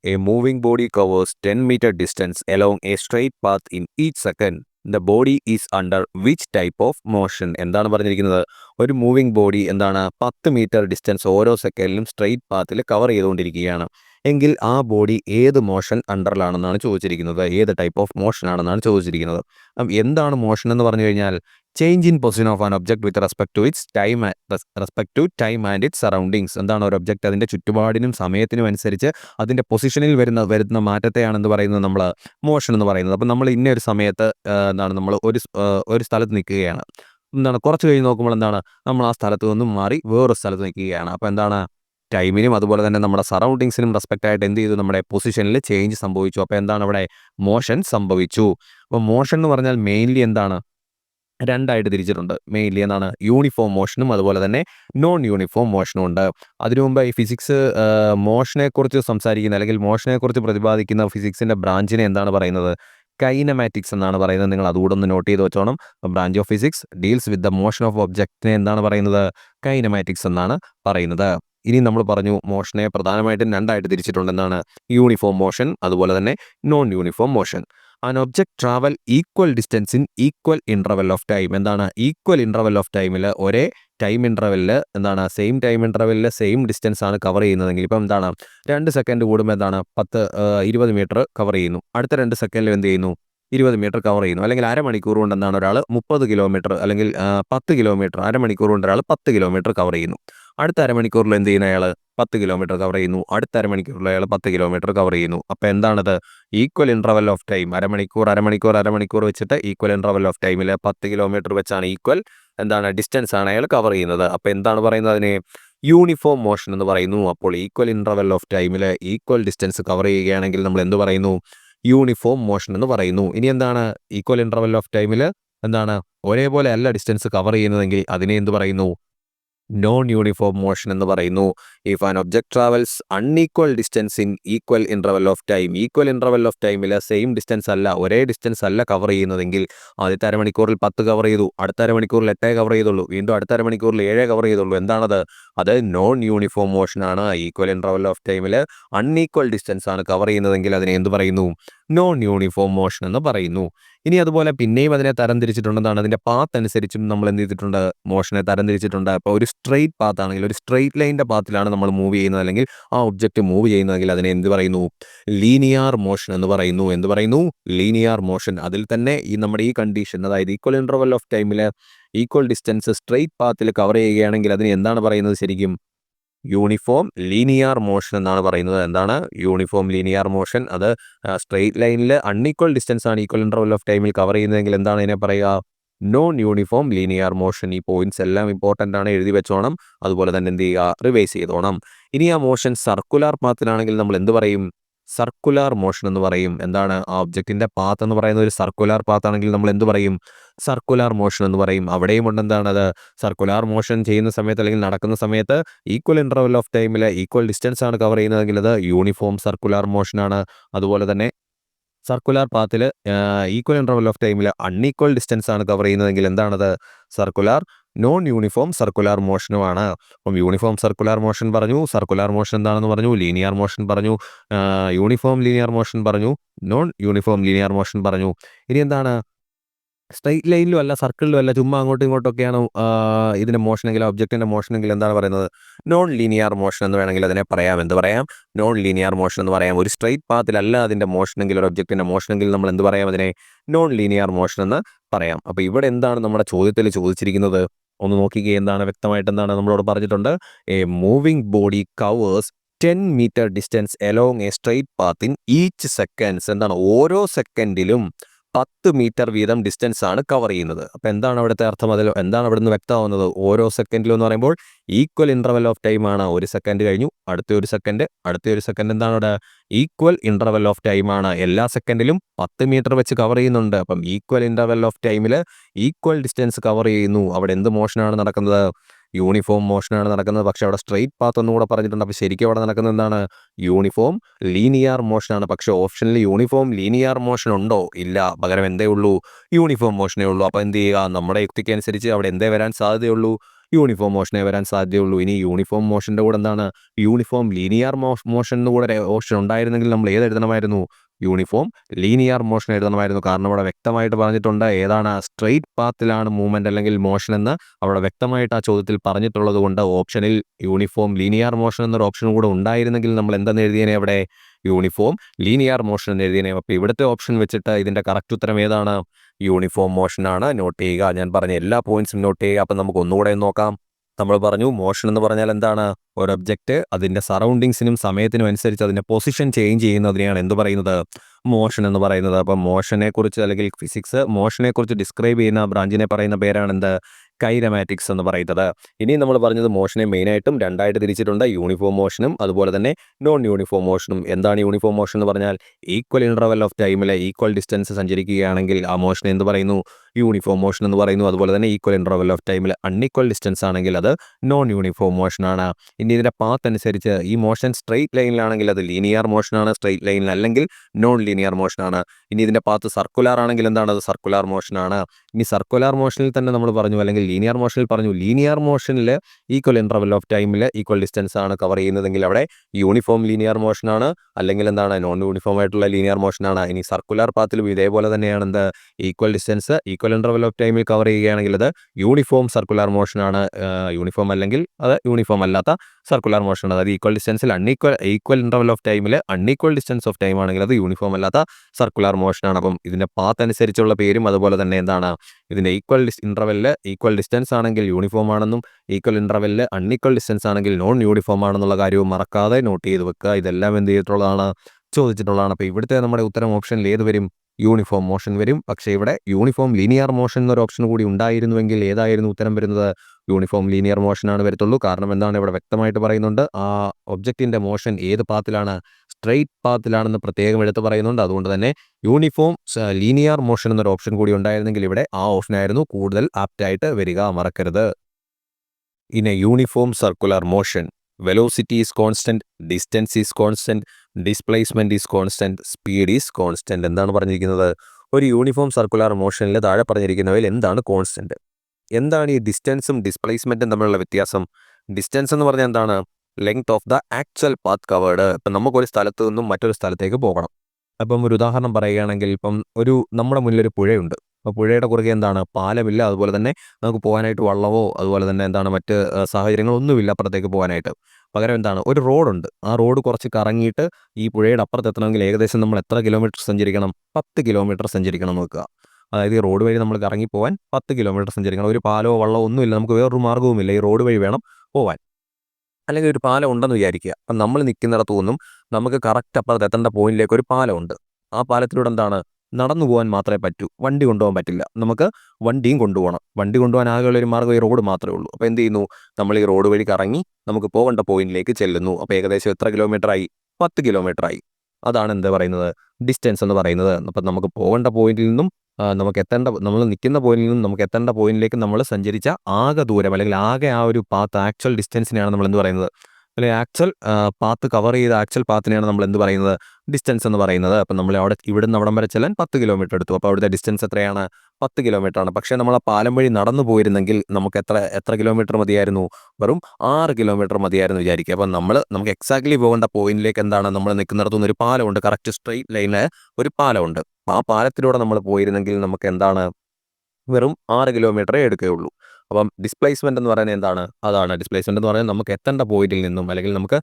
A moving body covers ten metre distance along a straight path in each second the body is under which type of motion എന്താണ് പറഞ്ഞിരിക്കുന്നത്? ഒരു മൂവിംഗ് ബോഡി എന്താണ്? പത്ത് മീറ്റർ ഡിസ്റ്റൻസ് ഓരോ സെക്കൻഡിലും സ്ട്രെയിറ്റ് പാത്തിൽ കവർ ചെയ്തുകൊണ്ടിരിക്കുകയാണ്. എങ്കിൽ ആ ബോഡി ഏത് മോഷൻ അണ്ടറിലാണെന്നാണ് ചോദിച്ചിരിക്കുന്നത്. ഏത് ടൈപ്പ് ഓഫ് മോഷൻ ആണെന്നാണ് ചോദിച്ചിരിക്കുന്നത് എന്താണ് മോഷൻ എന്ന് പറഞ്ഞു കഴിഞ്ഞാൽ change in position of an object with respect to its time respect to time and its surroundings എന്താണ് ഒരു ഒബ്ജക്റ്റ് അതിന്റെ ചുറ്റുപാടിനും സമയത്തിനും അനുസരിച്ച് അതിന്റെ പൊസിഷനിൽ വരുന്ന വരുന്ന മാറ്റത്തെയാണെന്ന് പറയുന്നത് നമ്മൾ മോഷൻ എന്ന് പറയുന്നത്. അപ്പം നമ്മൾ ഇന്ന ഒരു സമയത്ത് എന്താണ് നമ്മൾ ഒരു ഒരു സ്ഥലത്ത് നിൽക്കുകയാണ്. എന്താണ് കുറച്ച് കഴിഞ്ഞ് നോക്കുമ്പോൾ എന്താണ്? നമ്മൾ ആ സ്ഥലത്ത് നിന്നും മാറി വേറൊരു സ്ഥലത്ത് നിൽക്കുകയാണ്. അപ്പോൾ എന്താണ്? ടൈമിനും അതുപോലെ തന്നെ നമ്മുടെ സറൗണ്ടിങ്സിനും റെസ്പെക്റ്റ് ആയിട്ട് എന്ത് ചെയ്തു? നമ്മുടെ പൊസിഷനിൽ ചേഞ്ച് സംഭവിച്ചു. അപ്പോൾ എന്താണ് അവിടെ മോഷൻ സംഭവിച്ചു? അപ്പോൾ മോഷൻ എന്ന് പറഞ്ഞാൽ മെയിൻലി എന്താണ്? രണ്ടായിട്ട് തിരിച്ചിട്ടുണ്ട്. മെയിൻലി എന്താണ്? യൂണിഫോം മോഷനും അതുപോലെ തന്നെ നോൺ യൂണിഫോം മോഷനും ഉണ്ട്. അതിനു മുമ്പ് ഈ ഫിസിക്സ് മോഷനെക്കുറിച്ച് സംസാരിക്കുന്ന അല്ലെങ്കിൽ മോഷനെക്കുറിച്ച് പ്രതിപാദിക്കുന്ന ഫിസിക്സിന്റെ ബ്രാഞ്ചിനെ എന്താണ് പറയുന്നത്? കൈനമാറ്റിക്സ് എന്നാണ് പറയുന്നത്. നിങ്ങൾ അതുകൂടെ ഒന്ന് നോട്ട് ചെയ്ത് വെച്ചോണം. Branch of physics deals with the motion of ഒബ്ജക്റ്റിനെ എന്താണ് പറയുന്നത്? കൈനമാറ്റിക്സ് എന്നാണ് പറയുന്നത്. ഇനി നമ്മൾ പറഞ്ഞു മോഷനെ പ്രധാനമായിട്ടും രണ്ടായിട്ട് തിരിച്ചിട്ടുണ്ടെന്നാണ് യൂണിഫോം മോഷൻ അതുപോലെ തന്നെ non uniform motion an object travel equal distance in equal interval of time എന്താണ് ഈക്വൽ ഇൻട്രവൽ ഓഫ് ടൈമിൽ ഒരേ ടൈം ഇൻട്രവലിൽ എന്താണ്? സെയിം ടൈം ഇൻട്രവലിൽ സെയിം ഡിസ്റ്റൻസ് ആണ് കവർ ചെയ്യുന്നതെങ്കിൽ ഇപ്പം എന്താണ്? രണ്ട് സെക്കൻഡ് കൂടുമ്പോൾ എന്താണ്? പത്ത് ഇരുപത് മീറ്റർ കവർ ചെയ്യുന്നു. അടുത്ത രണ്ട് സെക്കൻഡിൽ എന്ത് ചെയ്യുന്നു? ഇരുപത് മീറ്റർ കവർ ചെയ്യുന്നു. അല്ലെങ്കിൽ അരമണിക്കൂർ കൊണ്ട് എന്താണ് ഒരാൾ മുപ്പത് കിലോമീറ്റർ അല്ലെങ്കിൽ പത്ത് കിലോമീറ്റർ അരമണിക്കൂർ കൊണ്ട് ഒരാൾ പത്ത് കിലോമീറ്റർ കവർ ചെയ്യുന്നു. അടുത്ത അരമണിക്കൂറിൽ എന്ത് ചെയ്യുന്ന അയാൾ പത്ത് കിലോമീറ്റർ കവർ ചെയ്യുന്നു. അടുത്ത അരമണിക്കൂറിൽ അയാൾ പത്ത് കിലോമീറ്റർ കവർ ചെയ്യുന്നു. അപ്പോൾ എന്താണത്? ഈക്വൽ ഇൻട്രവൽ ഓഫ് ടൈം അരമണിക്കൂർ അരമണിക്കൂർ അരമണിക്കൂർ വെച്ചിട്ട് ഈക്വൽ ഇൻട്രവൽ ഓഫ് ടൈമിൽ പത്ത് കിലോമീറ്റർ വെച്ചാണ് ഈക്വൽ എന്താണ്? ഡിസ്റ്റൻസ് ആണ് അയാൾ കവർ ചെയ്യുന്നത്. അപ്പോൾ എന്താണ് പറയുന്നത് അതിനെ? യൂണിഫോം മോഷൻ എന്ന് പറയുന്നു. അപ്പോൾ ഈക്വൽ ഇൻട്രവൽ ഓഫ് ടൈമിൽ ഈക്വൽ ഡിസ്റ്റൻസ് കവർ ചെയ്യുകയാണെങ്കിൽ നമ്മൾ എന്ത് പറയുന്നു? യൂണിഫോം മോഷൻ എന്ന് പറയുന്നു. ഇനി എന്താണ്? ഈക്വൽ ഇൻട്രവൽ ഓഫ് ടൈമിൽ എന്താണ്? ഒരേപോലെ അല്ല ഡിസ്റ്റൻസ് കവർ ചെയ്യുന്നതെങ്കിൽ അതിനെ എന്ത് പറയുന്നു? നോൺ യൂണിഫോം മോഷൻ എന്ന് പറയുന്നു. If an object travels unequal distance in equal interval of time equal interval of ടൈമിൽ സെയിം ഡിസ്റ്റൻസ് അല്ല ഒരേ ഡിസ്റ്റൻസ് അല്ല കവർ ചെയ്യുന്നതെങ്കിൽ ആദ്യത്തെ അരമണിക്കൂറിൽ പത്ത് കവർ ചെയ്തു അടുത്ത അരമണിക്കൂറിൽ എട്ടേ കവർ ചെയ്തുള്ളൂ വീണ്ടും അടുത്ത അരമണിക്കൂറിൽ ഏഴേ കവർ ചെയ്തുള്ളൂ. എന്താണത്? അത് നോൺ യൂണിഫോം മോഷൻ ആണ്. ഈക്വൽ ഇൻട്രവൽ ഓഫ് ടൈമിൽ അൺഈക്വൽ ഡിസ്റ്റൻസ് ആണ് കവർ ചെയ്യുന്നതെങ്കിൽ അതിനെ എന്ത് പറയുന്നു? നോൺ യൂണിഫോം മോഷൻ എന്ന് പറയുന്നു. ഇനി അതുപോലെ പിന്നെയും അതിനെ തരംതിരിച്ചിട്ടുണ്ടെന്നാണ്. അതിന്റെ പാത്ത് അനുസരിച്ചും നമ്മൾ എന്ത് ചെയ്തിട്ടുണ്ട്? മോഷനെ തരംതിരിച്ചിട്ടുണ്ട്. അപ്പോൾ ഒരു സ്ട്രെയിറ്റ് പാത്ത് ആണെങ്കിൽ ഒരു സ്ട്രെയിറ്റ് ലൈന്റെ പാത്തിലാണ് നമ്മൾ മൂവ് ചെയ്യുന്നത്. അല്ലെങ്കിൽ ആ ഒബ്ജക്റ്റ് മൂവ് ചെയ്യുന്നതെങ്കിൽ അതിനെ എന്ത് പറയുന്നു? ലീനിയർ മോഷൻ എന്ന് പറയുന്നു. എന്ത് പറയുന്നു? ലീനിയർ മോഷൻ അതിൽ തന്നെ ഈ നമ്മുടെ ഈ കണ്ടീഷൻ അതായത് ഈക്വൽ ഇന്റർവൽ ഓഫ് ടൈമിൽ ഈക്വൽ ഡിസ്റ്റൻസ് സ്ട്രെയിറ്റ് പാത്തിൽ കവർ ചെയ്യുകയാണെങ്കിൽ അതിന് എന്താണ് പറയുന്നത് ശരിക്കും? യൂണിഫോം ലീനിയർ മോഷൻ എന്നാണ് പറയുന്നത്. എന്താണ്? Uniform linear motion. അത് സ്ട്രെയിറ്റ് ലൈനിൽ അൺഈക്വൽ ഡിസ്റ്റൻസ് ആണ് ഈക്വൽ ഇന്റർവൽ ഓഫ് ടൈമിൽ കവർ ചെയ്യുന്നതെങ്കിൽ എന്താണ് അതിനെ പറയുക? Non uniform linear motion. ഈ പോയിന്റ്സ് എല്ലാം ഇമ്പോർട്ടന്റ് ആണ് എഴുതി വെച്ചോണം. അതുപോലെ തന്നെ എന്ത് ചെയ്യുക? റിവൈസ് ചെയ്തോണം. ഇനി ആ മോഷൻ സർക്കുലർ പാത്തിലാണെങ്കിൽ നമ്മൾ എന്ത് പറയും? സർക്കുലാർ മോഷൻ എന്ന് പറയും. എന്താണ് ആ ഒബ്ജക്റ്റിന്റെ പാത്ത് എന്ന് പറയുന്ന ഒരു സർക്കുലാർ പാത്ത് ആണെങ്കിൽ നമ്മൾ എന്ത് പറയും? സർക്കുലാർ മോഷൻ എന്ന് പറയും. അവിടെയും ഉണ്ട് എന്താണ് അത്? സർക്കുലാർ മോഷൻ ചെയ്യുന്ന സമയത്ത് അല്ലെങ്കിൽ നടക്കുന്ന സമയത്ത് ഈക്വൽ ഇന്റർവൽ ഓഫ് ടൈമിൽ ഈക്വൽ ഡിസ്റ്റൻസ് ആണ് കവർ ചെയ്യുന്നതെങ്കിൽ അത് യൂണിഫോം സർക്കുലാർ മോഷനാണ് അതുപോലെ തന്നെ സർക്കുലാർ പാത്തിൽ ഈക്വൽ ഇന്റർവൽ ഓഫ് ടൈമിൽ അൺഈക്വൽ ഡിസ്റ്റൻസ് ആണ് കവർ ചെയ്യുന്നതെങ്കിൽ എന്താണത് സർക്കുലാർ നോൺ യൂണിഫോം സർക്കുലാർ മോഷനുമാണ് അപ്പം യൂണിഫോം സർക്കുലാർ മോഷൻ പറഞ്ഞു സർക്കുലാർ മോഷൻ എന്താണെന്ന് പറഞ്ഞു ലീനിയർ മോഷൻ പറഞ്ഞു യൂണിഫോം ലീനിയർ മോഷൻ പറഞ്ഞു നോൺ യൂണിഫോം ലീനിയർ മോഷൻ പറഞ്ഞു. ഇനി എന്താണ്? സ്ട്രൈറ്റ് ലൈനിലും അല്ല സർക്കിളിലും അല്ല ചുമ്മാ അങ്ങോട്ടും ഇങ്ങോട്ടൊക്കെയാണ് ഇതിന്റെ മോഷനെങ്കിൽ ഒബ്ജക്റ്റിന്റെ മോഷനെങ്കിൽ എന്താണ് പറയുന്നത്? നോൺ ലീനിയർ മോഷൻ എന്ന് വേണമെങ്കിൽ അതിനെ പറയാം. എന്ത് പറയാം? നോൺ ലീനിയർ മോഷൻ എന്ന് പറയാം. ഒരു സ്ട്രൈറ്റ് പാത്തിലല്ല അതിന്റെ മോഷനെങ്കിൽ ഒരു ഒബ്ജക്റ്റിന്റെ മോഷനെങ്കിൽ നമ്മൾ എന്ത് പറയാം അതിനെ? നോൺ ലീനിയർ മോഷൻ എന്ന് പറയാം. അപ്പോൾ ഇവിടെ എന്താണ് നമ്മുടെ ചോദ്യത്തിൽ ചോദിച്ചിരിക്കുന്നത്? ഒന്ന് നോക്കിക്കുക എന്താണ് വ്യക്തമായിട്ട് എന്താണ് നമ്മളോട് പറഞ്ഞിട്ടുണ്ട്. A moving body covers ten metre distance along a straight path in each seconds എന്താണ്? ഓരോ സെക്കൻഡിലും പത്ത് മീറ്റർ വീതം ഡിസ്റ്റൻസ് ആണ് കവർ ചെയ്യുന്നത്. അപ്പോൾ എന്താണ് അവിടുത്തെ അർത്ഥം? അതിൽ എന്താണ് അവിടെ നിന്ന് വ്യക്തമാവുന്നത്? ഓരോ സെക്കൻഡിലും എന്ന് പറയുമ്പോൾ ഈക്വൽ ഇന്റർവൽ ഓഫ് ടൈം ആണ്. ഒരു സെക്കൻഡ് കഴിഞ്ഞു അടുത്ത ഒരു സെക്കൻഡ് അടുത്ത ഒരു സെക്കൻഡ് എന്താണ് അവിടെ? ഈക്വൽ ഇന്റർവൽ ഓഫ് ടൈം ആണ്. എല്ലാ സെക്കൻഡിലും പത്ത് മീറ്റർ വെച്ച് കവർ ചെയ്യുന്നുണ്ട്. അപ്പം ഈക്വൽ ഇന്റർവൽ ഓഫ് ടൈമിൽ ഈക്വൽ ഡിസ്റ്റൻസ് കവർ ചെയ്യുന്നു. അവിടെ എന്ത് മോഷനാണ് നടക്കുന്നത്? യൂണിഫോം മോഷനാണ് നടക്കുന്നത്. പക്ഷെ അവിടെ സ്ട്രെയിറ്റ് പാത്ത് ഒന്നും കൂടെ പറഞ്ഞിട്ടുണ്ട്. അപ്പോൾ ശരിക്കും അവിടെ നടക്കുന്നത് എന്താണ്? യൂണിഫോം ലീനിയർ മോഷനാണ്. പക്ഷെ ഓപ്ഷനിൽ യൂണിഫോം ലീനിയർ മോഷൻ ഉണ്ടോ? ഇല്ല. പകരം എന്തേ ഉള്ളൂ? യൂണിഫോം മോഷനേ ഉള്ളൂ. അപ്പോൾ എന്ത് ചെയ്യുക? നമ്മുടെ യുക്തിക്ക് അനുസരിച്ച് അവിടെ എന്തേ വരാൻ സാധ്യതയുള്ളൂ യൂണിഫോം മോഷനേ വരാൻ സാധ്യതയുള്ളൂ ഇനി യൂണിഫോം മോഷന്റെ കൂടെ എന്താണ്? യൂണിഫോം ലീനിയർ മോഷൻ എന്ന് കൂടെ ഓപ്ഷൻ ഉണ്ടായിരുന്നെങ്കിൽ നമ്മൾ ഏത് എഴുതണമായിരുന്നു? യൂണിഫോം ലീനിയർ മോഷൻ എഴുതണമായിരുന്നു. കാരണം അവിടെ വ്യക്തമായിട്ട് പറഞ്ഞിട്ടുണ്ട് ഏതാണ് സ്ട്രെയിറ്റ് പാത്തിലാണ് മൂവ്മെന്റ് അല്ലെങ്കിൽ മോഷൻ എന്ന്. അവിടെ വ്യക്തമായിട്ട് ആ ചോദ്യത്തിൽ പറഞ്ഞിട്ടുള്ളത് കൊണ്ട് ഓപ്ഷനിൽ യൂണിഫോം ലീനിയർ മോഷൻ എന്നൊരു ഓപ്ഷൻ കൂടെ ഉണ്ടായിരുന്നെങ്കിൽ നമ്മൾ എന്തെന്ന് എഴുതിയനെ അവിടെ? യൂണിഫോം ലീനിയർ മോഷൻ എന്ന് എഴുതിയനെ. അപ്പോൾ ഇവിടുത്തെ ഓപ്ഷൻ വെച്ചിട്ട് ഇതിന്റെ കറക്റ്റ് ഉത്തരം ഏതാണ്? യൂണിഫോം മോഷനാണ്. നോട്ട് ചെയ്യുക. ഞാൻ പറഞ്ഞ എല്ലാ പോയിന്റ്സും നോട്ട് ചെയ്യുക. അപ്പം നമുക്ക് ഒന്നുകൂടെ നോക്കാം. നമ്മൾ പറഞ്ഞു മോഷൻ എന്ന് പറഞ്ഞാൽ എന്താണ്? ഒരു ഒബ്ജക്റ്റ് അതിന്റെ സറൗണ്ടിങ്സിനും സമയത്തിനും അനുസരിച്ച് അതിന്റെ പൊസിഷൻ ചേഞ്ച് ചെയ്യുന്നതിനെയാണ് എന്ത് പറയുന്നത്? മോഷൻ എന്ന് പറയുന്നത്. അപ്പം മോഷനെക്കുറിച്ച് അല്ലെങ്കിൽ ഫിസിക്സ് മോഷനെക്കുറിച്ച് ഡിസ്ക്രൈബ് ചെയ്യുന്ന ബ്രാഞ്ചിനെ പറയുന്ന പേരാണ് എന്ത്? കൈരമാറ്റിക്സ് എന്ന് പറയുന്നത്. ഇനി നമ്മൾ പറഞ്ഞത് മോഷനെ മെയിനായിട്ടും രണ്ടായിട്ട് തിരിച്ചിട്ടുണ്ട്. യൂണിഫോം മോഷനും അതുപോലെ തന്നെ നോൺ യൂണിഫോം മോഷനും എന്താണ് യൂണിഫോം മോഷൻ എന്ന് പറഞ്ഞാൽ? ഈക്വൽ ഇന്റർവൽ ഓഫ് ടൈമിലെ ഈക്വൽ ഡിസ്റ്റൻസ് സഞ്ചരിക്കുകയാണെങ്കിൽ ആ മോഷൻ എന്ത് പറയുന്നു? യൂണിഫോം മോഷൻ എന്ന് പറയുന്നു. അതുപോലെ തന്നെ ഈക്വൽ ഇന്റർവൽ ഓഫ് ടൈമിൽ അൺഈക്വൽ ഡിസ്റ്റൻസ് ആണെങ്കിൽ അത് നോൺ യൂണിഫോം മോഷനാണ് ഇനി ഇതിന്റെ പാത്ത് അനുസരിച്ച് ഈ മോഷൻ സ്ട്രെയിറ്റ് ലൈനിലാണെങ്കിൽ അത് ലീനിയർ മോഷനാണ് സ്ട്രെയിറ്റ് ലൈനിൽ അല്ലെങ്കിൽ നോൺ ലീനിയർ മോഷനാണ് ഇനി ഇതിന്റെ പാത്ത് സർക്കുലർ ആണെങ്കിൽ എന്താണ്? അത് സർക്കുലർ മോഷനാണ് ഇനി സർക്കുലർ മോഷനിൽ തന്നെ നമ്മൾ പറഞ്ഞു അല്ലെങ്കിൽ ലീനിയർ മോഷനിൽ പറഞ്ഞു. ലീനിയർ മോഷനിൽ ഈക്വൽ ഇന്റർവൽ ഓഫ് ടൈമിൽ ഈക്വൽ ഡിസ്റ്റൻസ് ആണ് കവർ ചെയ്യുന്നതെങ്കിൽ അവിടെ യൂണിഫോം ലീനിയർ മോഷനാണ് അല്ലെങ്കിൽ എന്താണ്? നോൺ യൂണിഫോം ആയിട്ടുള്ള ലീനിയർ മോഷനാണ് ഇനി സർക്കുലർ പാത്തിലും ഇതേപോലെ തന്നെയാണ് എന്ത്? Equal distance equal interval of ടൈമിൽ കവർ ചെയ്യുകയാണെങ്കിൽ അത് യൂണിഫോം സർക്കുലർ മോഷനാണ് യൂണിഫോം അല്ലെങ്കിൽ അത് യൂണിഫോം അല്ലാത്ത സർക്കുലർ മോഷൻ അതായത് ഈക്വൽ ഡിസ്റ്റൻസിൽ അൺഈക്വൽ ഈക്വൽ ഇന്റർവൽ ഓഫ് ടൈമിൽ അൺഈക്വൽ ഡിസ്റ്റൻസ് ഓഫ് ടൈം ആണെങ്കിൽ അത് യൂണിഫോം അല്ലാത്ത സർക്കുലർ മോഷനാണ് അപ്പം ഇതിന്റെ പാത്ത് അനുസരിച്ചുള്ള പേരും അതുപോലെ തന്നെ എന്താണ്? ഇതിന്റെ ഈക്വൽ ഇന്റർവെല്ലിൽ ഈക്വൽ ഡിസ്റ്റൻസ് ആണെങ്കിൽ യൂണിഫോം ആണെന്നും ഈക്വൽ ഇന്റർവെല്ലിൽ അൺഈക്വൽ ഡിസ്റ്റൻസ് ആണെങ്കിൽ നോൺ യൂണിഫോം ആണെന്നുള്ള കാര്യവും മറക്കാതെ നോട്ട് ചെയ്ത് വെക്കുക. ഇതെല്ലാം എന്ത് ചെയ്തിട്ടുള്ളതാണ്? ചോദിച്ചിട്ടുള്ളതാണ്. അപ്പോൾ ഇവിടുത്തെ നമ്മുടെ ഉത്തരം ഓപ്ഷനിൽ ഏത് വരും? യൂണിഫോം മോഷൻ വരും. പക്ഷേ ഇവിടെ യൂണിഫോം ലീനിയർ മോഷൻ എന്നൊരു ഓപ്ഷൻ കൂടി ഉണ്ടായിരുന്നുവെങ്കിൽ ഏതായിരുന്നു ഉത്തരം വരുന്നത്? യൂണിഫോം ലീനിയർ മോഷനാണ് വരത്തുള്ളൂ. കാരണം എന്താണ്? ഇവിടെ വ്യക്തമായിട്ട് പറയുന്നുണ്ട്. ആ ഒബ്ജക്റ്റിന്റെ മോഷൻ ഏത് പാത്തിലാണ്? സ്ട്രെയിറ്റ് പാത്തിലാണെന്ന് പ്രത്യേകം എടുത്ത് പറയുന്നുണ്ട്. അതുകൊണ്ട് തന്നെ യൂണിഫോം ലീനിയർ മോഷൻ എന്നൊരു ഓപ്ഷൻ കൂടി ഉണ്ടായിരുന്നെങ്കിൽ ഇവിടെ ആ ഓപ്ഷനായിരുന്നു കൂടുതൽ ആപ്റ്റായിട്ട് വരിക മറക്കരുത്. A uniform circular motion. Velocity is constant distance is constant displacement is constant speed is constant എന്താണ് പറഞ്ഞിരിക്കുന്നത്. ഒരു യൂണിഫോം സർക്കുലർ മോഷനിൽ താഴെ പറഞ്ഞിരിക്കുന്നവയിൽ എന്താണ് കോൺസ്റ്റന്റ് എന്താണ് ഈ ഡിസ്റ്റൻസും ഡിസ്പ്ലേസ്മെന്റും തമ്മിലുള്ള വ്യത്യാസം? ഡിസ്റ്റൻസ് എന്ന് പറഞ്ഞാൽ എന്താണ്? Length of the actual path covered ഇപ്പം നമുക്കൊരു സ്ഥലത്ത് നിന്നും മറ്റൊരു സ്ഥലത്തേക്ക് പോകണം. അപ്പം ഒരു ഉദാഹരണം പറയുകയാണെങ്കിൽ ഇപ്പം ഒരു നമ്മുടെ മുന്നിലൊരു പുഴയുണ്ട്. അപ്പോൾ പുഴയുടെ കുറുകെ എന്താണ്? പാലമില്ല. അതുപോലെ തന്നെ നമുക്ക് പോകാനായിട്ട് വള്ളമോ അതുപോലെ തന്നെ എന്താണ് മറ്റ് സാഹചര്യങ്ങളൊന്നുമില്ല അപ്പുറത്തേക്ക് പോകാനായിട്ട്. പകരം എന്താണ്? ഒരു റോഡുണ്ട്. ആ റോഡ് കുറച്ച് കറങ്ങിയിട്ട് ഈ പുഴയുടെ അപ്പുറത്ത് എത്തണമെങ്കിൽ ഏകദേശം നമ്മൾ എത്ര കിലോമീറ്റർ സഞ്ചരിക്കണം? പത്ത് കിലോമീറ്റർ സഞ്ചരിക്കണം നോക്കുക അതായത് ഈ റോഡ് വഴി നമ്മൾ കറങ്ങി പോകാൻ പത്ത് കിലോമീറ്റർ സഞ്ചരിക്കണം. ഒരു പാലോ വള്ളമോ ഒന്നുമില്ല. നമുക്ക് വേറൊരു മാർഗവുമില്ല. ഈ റോഡ് വഴി വേണം പോവാൻ. അല്ലെങ്കിൽ ഒരു പാലം ഉണ്ടെന്ന് വിചാരിക്കുക. അപ്പം നമ്മൾ നിൽക്കുന്നിടത്തു നിന്നും നമുക്ക് കറക്റ്റ് അപ്പുറത്ത് എത്തേണ്ട പോയിന്റിലേക്ക് ഒരു പാലമുണ്ട് ആ പാലത്തിലൂടെ എന്താണ്? നടന്നു പോകാൻ മാത്രമേ പറ്റൂ. വണ്ടി കൊണ്ടുപോകാൻ പറ്റില്ല. നമുക്ക് വണ്ടിയും കൊണ്ടുപോകണം. വണ്ടി കൊണ്ടുപോകാൻ ആകെയുള്ള ഒരു മാർഗം ഈ റോഡ് മാത്രമേ ഉള്ളൂ. അപ്പോൾ എന്ത് ചെയ്യുന്നു? നമ്മൾ ഈ റോഡ് വഴി കറങ്ങി നമുക്ക് പോകേണ്ട പോയിന്റിലേക്ക് ചെല്ലുന്നു. അപ്പോൾ ഏകദേശം എത്ര കിലോമീറ്റർ ആയി? പത്ത് കിലോമീറ്റർ ആയി. അതാണ് എന്താ പറയുന്നത്? ഡിസ്റ്റൻസ് എന്ന് പറയുന്നത്. അപ്പം നമുക്ക് പോകേണ്ട പോയിന്റിൽ നിന്നും നമുക്ക് എത്തേണ്ട നമ്മൾ നിൽക്കുന്ന പോയിന്റിൽ നിന്നും നമുക്ക് എത്തേണ്ട പോയിന്റിലേക്ക് നമ്മൾ സഞ്ചരിച്ച ആകെ ദൂരം അല്ലെങ്കിൽ ആകെ ആ ഒരു പാത്ത് ആക്ച്വൽ ഡിസ്റ്റൻസിനെയാണ് നമ്മൾ എന്ത് പറയുന്നത്? അല്ലെങ്കിൽ ആക്ച്വൽ പാത്ത് കവർ ചെയ്ത ആക്ച്വൽ പാത്തിനെയാണ് നമ്മൾ എന്ത് പറയുന്നത്? ഡിസ്റ്റൻസ് എന്ന് പറയുന്നത്. അപ്പം നമ്മൾ അവിടെ ഇവിടുന്ന് അവിടം വരെ ചെല്ലാൻ പത്ത് കിലോമീറ്റർ എടുത്തു. അപ്പോൾ അവിടുത്തെ ഡിസ്റ്റൻസ് എത്രയാണ്? പത്ത് കിലോമീറ്റർ ആണ്. പക്ഷേ നമ്മൾ ആ പാലം വഴി നടന്നു പോയിരുന്നെങ്കിൽ നമുക്ക് എത്ര എത്ര കിലോമീറ്റർ മതിയായിരുന്നു? വെറും ആറ് കിലോമീറ്റർ മതിയായിരുന്നു വിചാരിക്കുക. അപ്പം നമ്മൾ നമുക്ക് എക്സാക്ട്ലി പോകേണ്ട പോയിന്റിലേക്ക് എന്താണ്? നമ്മൾ നിൽക്കുന്നിടത്തുനിന്ന് ഒരു പാലമുണ്ട്. കറക്റ്റ് സ്ട്രെയിറ്റ് ലൈനിൽ ഒരു പാലമുണ്ട്. ആ പാലത്തിലൂടെ നമ്മൾ പോയിരുന്നെങ്കിൽ നമുക്ക് എന്താണ്? വെറും ആറ് കിലോമീറ്ററേ എടുക്കുകയുള്ളൂ. അപ്പം ഡിസ്പ്ലേസ്മെന്റ് എന്ന് പറയുന്നത് എന്താണ്? അതാണ്. ഡിസ്പ്ലേസ്മെന്റ് എന്ന് പറയുന്നത് നമുക്ക് എത്തേണ്ട പോയിന്റിൽ നിന്നും അല്ലെങ്കിൽ നമുക്ക്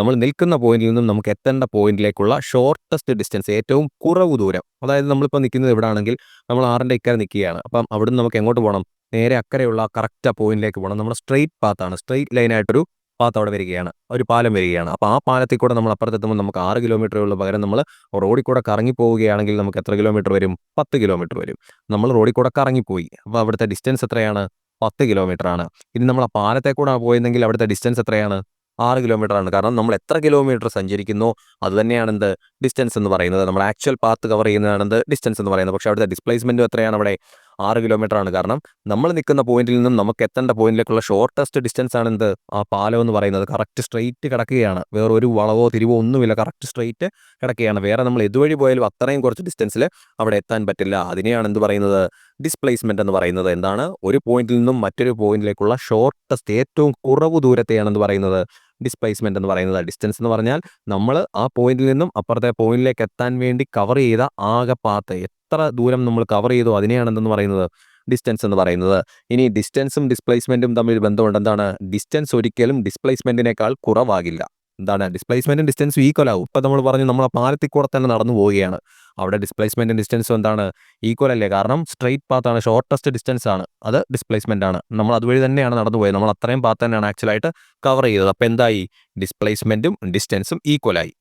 നമ്മൾ നിൽക്കുന്ന പോയിന്റിൽ നിന്നും നമുക്ക് എത്തേണ്ട പോയിന്റിലേക്കുള്ള ഷോർട്ടസ്റ്റ് ഡിസ്റ്റൻസ് ഏറ്റവും കുറവ് ദൂരം. അതായത് നമ്മളിപ്പോൾ നിൽക്കുന്നത് ഇവിടെ ആണെങ്കിൽ നമ്മൾ ആറിന്റെ ഇക്കരെ നിൽക്കുകയാണ്. അപ്പം അവിടുന്ന് നമുക്ക് എങ്ങോട്ട് പോകണം? നേരെ അക്കരെയുള്ള കറക്റ്റ് പോയിന്റിലേക്ക് പോകണം. നമ്മുടെ സ്ട്രെയിറ്റ് പാത്താണ് സ്ട്രെയിറ്റ് ലൈനായിട്ടൊരു പാത്ത് അവിടെ വരികയാണ്. ഒരു പാലം വരികയാണ്. അപ്പോൾ ആ പാലത്തിൽ കൂടെ നമ്മൾ അപ്പുറത്തെത്തുമ്പോൾ നമുക്ക് ആറ് കിലോമീറ്ററുള്ള പകരം നമ്മൾ റോഡിൽ കൂടെ കറങ്ങി പോവുകയാണെങ്കിൽ നമുക്ക് എത്ര കിലോമീറ്റർ വരും? പത്ത് കിലോമീറ്റർ വരും. നമ്മൾ റോഡിൽ കൂടെ കറങ്ങിപ്പോയി. അപ്പോൾ അവിടുത്തെ ഡിസ്റ്റൻസ് എത്രയാണ്? പത്ത് കിലോമീറ്റർ ആണ് ഇനി നമ്മൾ ആ പാലത്തെ കൂടെ പോയിരുന്നെങ്കിൽ അവിടുത്തെ ഡിസ്റ്റൻസ് എത്രയാണ്? ആറ് കിലോമീറ്റർ ആണ് കാരണം നമ്മൾ എത്ര കിലോമീറ്റർ സഞ്ചരിക്കുന്നു അത് തന്നെയാണ് എന്ത് ഡിസ്റ്റൻസ് എന്ന് പറയുന്നത്. നമ്മൾ ആക്ച്വൽ പാത്ത് കവർ ചെയ്യുന്നതാണ് എന്ത് ഡിസ്റ്റൻസ് എന്ന് പറയുന്നത്. പക്ഷേ അവിടുത്തെ ഡിസ്പ്ലേസ്മെന്റും എത്രയാണ് അവിടെ? ആറ് കിലോമീറ്റർ ആണ് കാരണം നമ്മൾ നിൽക്കുന്ന പോയിന്റിൽ നിന്നും നമുക്ക് എത്തേണ്ട പോയിന്റിലേക്കുള്ള ഷോർട്ടസ്റ്റ് ഡിസ്റ്റൻസ് ആണ് എന്ത്? ആ പാലം എന്ന് പറയുന്നത്. കറക്റ്റ് സ്ട്രെയിറ്റ് കിടക്കുകയാണ്. വേറെ ഒരു വളവോ തിരിവോ ഒന്നുമില്ല. കറക്റ്റ് സ്ട്രെയിറ്റ് കിടക്കുകയാണ്. വേറെ നമ്മൾ ഇതുവഴി പോയാലും അത്രയും കുറച്ച് ഡിസ്റ്റൻസിൽ അവിടെ എത്താൻ പറ്റില്ല. അതിനെയാണ് എന്ത് പറയുന്നത്? ഡിസ്പ്ലേസ്മെന്റ് എന്ന് പറയുന്നത്. എന്താണ്? ഒരു പോയിന്റിൽ നിന്നും മറ്റൊരു പോയിന്റിലേക്കുള്ള ഷോർട്ടസ്റ്റ് ഏറ്റവും കുറവ് ദൂരത്തെയാണ് എന്ന് പറയുന്നത്? ഡിസ്പ്ലേസ്മെന്റ് എന്ന് പറയുന്നത്. ഡിസ്റ്റൻസ് എന്ന് പറഞ്ഞാൽ നമ്മൾ ആ പോയിന്റിൽ നിന്നും അപ്പുറത്തെ പോയിന്റിലേക്ക് എത്താൻ വേണ്ടി കവർ ചെയ്ത ആകെ പാത്ത് എത്ര ദൂരം നമ്മൾ കവർ ചെയ്തു അതിനെയാണ് എന്തെന്ന് പറയുന്നത്? ഡിസ്റ്റൻസ് എന്ന് പറയുന്നത്. ഇനി ഡിസ്റ്റൻസും ഡിസ്പ്ലേസ്മെന്റും തമ്മിൽ ബന്ധമുണ്ട്. എന്താണ്? ഡിസ്റ്റൻസ് ഒരിക്കലും ഡിസ്പ്ലേസ്മെന്റിനേക്കാൾ കുറവാകില്ല. എന്താണ് ഡിസ്പ്ലേസ്മെന്റും ഡിസ്റ്റൻസും ഈക്വൽ ആവും. ഇപ്പം നമ്മൾ പറഞ്ഞു നമ്മൾ ആ പാലത്തിൽ കൂടെ തന്നെ നടന്നു പോവുകയാണ്. അവിടെ ഡിസ്പ്ലേസ്മെന്റും ഡിസ്റ്റൻസും എന്താണ് ഈക്വൽ അല്ലേ? കാരണം സ്ട്രെയിറ്റ് പാത്താണ് ഷോർട്ടസ്റ്റ് ഡിസ്റ്റൻസ് ആണ്. അത് ഡിസ്പ്ലേസ്മെന്റ് ആണ്. നമ്മൾ അതുവഴി തന്നെയാണ് നടന്നു പോയത്. നമ്മൾ അത്രയും പാത്ത് തന്നെയാണ് ആക്ച്വലായിട്ട് കവർ ചെയ്തത്. അപ്പോൾ എന്തായി? ഡിസ്പ്ലേസ്മെന്റും ഡിസ്റ്റൻസും ഈക്വലായി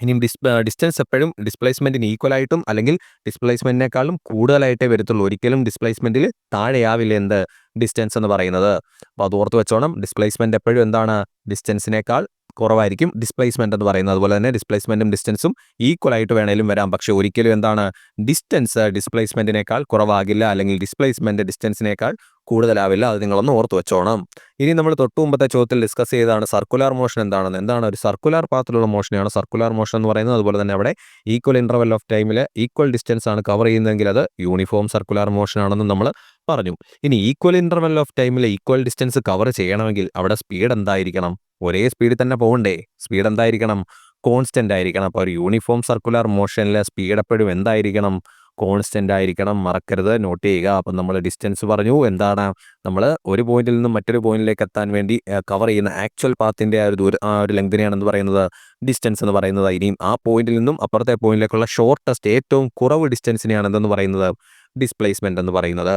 ഇനിയും ഡിസ് ഡിസ്റ്റൻസ് എപ്പോഴും ഡിസ്പ്ലേസ്മെന്റിന് ഈക്വൽ ആയിട്ടും അല്ലെങ്കിൽ ഡിസ്പ്ലേസ്മെന്റിനേക്കാളും കൂടുതലായിട്ടേ വരത്തുള്ളൂ. ഒരിക്കലും ഡിസ്പ്ലേസ്മെന്റിൽ താഴെയാവില്ല എന്ത്? ഡിസ്റ്റൻസ് എന്ന് പറയുന്നത്. അപ്പോൾ അത് ഓർത്ത് വെച്ചോണം. ഡിസ്പ്ലേസ്മെന്റ് എപ്പോഴും എന്താണ്? ഡിസ്റ്റൻസിനേക്കാൾ കുറവായിരിക്കും. ഡിസ്പ്ലേസ്മെന്റ് എന്ന് പറയുന്നത് അതുപോലെ തന്നെ ഡിസ്പ്ലേസ്മെന്റും ഡിസ്റ്റൻസും ഈക്വൽ ആയിട്ട് വേണേലും വരാം. പക്ഷേ ഒരിക്കലും എന്താണ് ഡിസ്റ്റൻസ് ഡിസ്പ്ലേസ്മെന്റിനേക്കാൾ കുറവാകില്ല. അല്ലെങ്കിൽ ഡിസ്പ്ലേസ്മെന്റ് ഡിസ്റ്റൻസിനേക്കാൾ കൂടുതലാവില്ല. അത് നിങ്ങളൊന്ന് ഓർത്ത് വെച്ചോണം. ഇനി നമ്മൾ തൊട്ടു മുമ്പത്തെ ചോദ്യത്തിൽ ഡിസ്കസ് ചെയ്താണ് സർക്കുലർ മോഷൻ എന്താണെന്ന്. എന്താണ് ഒരു സർക്കുലർ പാത്തിലുള്ള മോഷനെയാണ് സർക്കുലർ മോഷൻ എന്ന് പറയുന്നത് അതുപോലെ തന്നെ അവിടെ ഈക്വൽ ഇന്റർവെൽ ഓഫ് ടൈമിൽ ഈക്വൽ ഡിസ്റ്റൻസ് ആണ് കവർ ചെയ്യുന്നതെങ്കിൽ അത് യൂണിഫോം സർക്കുലർ മോഷൻ ആണെന്ന് നമ്മൾ പറഞ്ഞു. ഇനി ഈക്വൽ ഇന്റർവെൽ ഓഫ് ടൈമിൽ ഈക്വൽ ഡിസ്റ്റൻസ് കവർ ചെയ്യണമെങ്കിൽ അവിടെ സ്പീഡ് എന്തായിരിക്കണം? ഒരേ സ്പീഡിൽ തന്നെ പോകണ്ടേ സ്പീഡ് എന്തായിരിക്കണം? കോൺസ്റ്റന്റ് ആയിരിക്കണം. അപ്പോൾ ഒരു യൂണിഫോം സർക്കുലർ മോഷനിൽ സ്പീഡ് എപ്പോഴും എന്തായിരിക്കണം? കോൺസ്റ്റന്റ് ആയിരിക്കണം. മറക്കരുത്. നോട്ട് ചെയ്യുക. അപ്പം നമ്മൾ ഡിസ്റ്റൻസ് പറഞ്ഞു. എന്താണ്? നമ്മൾ ഒരു പോയിന്റിൽ നിന്നും മറ്റൊരു പോയിന്റിലേക്ക് എത്താൻ വേണ്ടി കവർ ചെയ്യുന്ന ആക്ച്വൽ പാത്തിന്റെ ആ ഒരു ദൂര ആ ഒരു ലെങ്തിനെയാണെന്ന് പറയുന്നത് ഡിസ്റ്റൻസ് എന്ന് പറയുന്നത്. ഇനിയും ആ പോയിന്റിൽ നിന്നും അപ്പുറത്തെ പോയിന്റിലേക്കുള്ള ഷോർട്ടസ്റ്റ് ഏറ്റവും കുറവ് ഡിസ്റ്റൻസിനെയാണ് എന്തെന്ന് പറയുന്നത്? ഡിസ്പ്ലേസ്മെന്റ് എന്ന് പറയുന്നത്.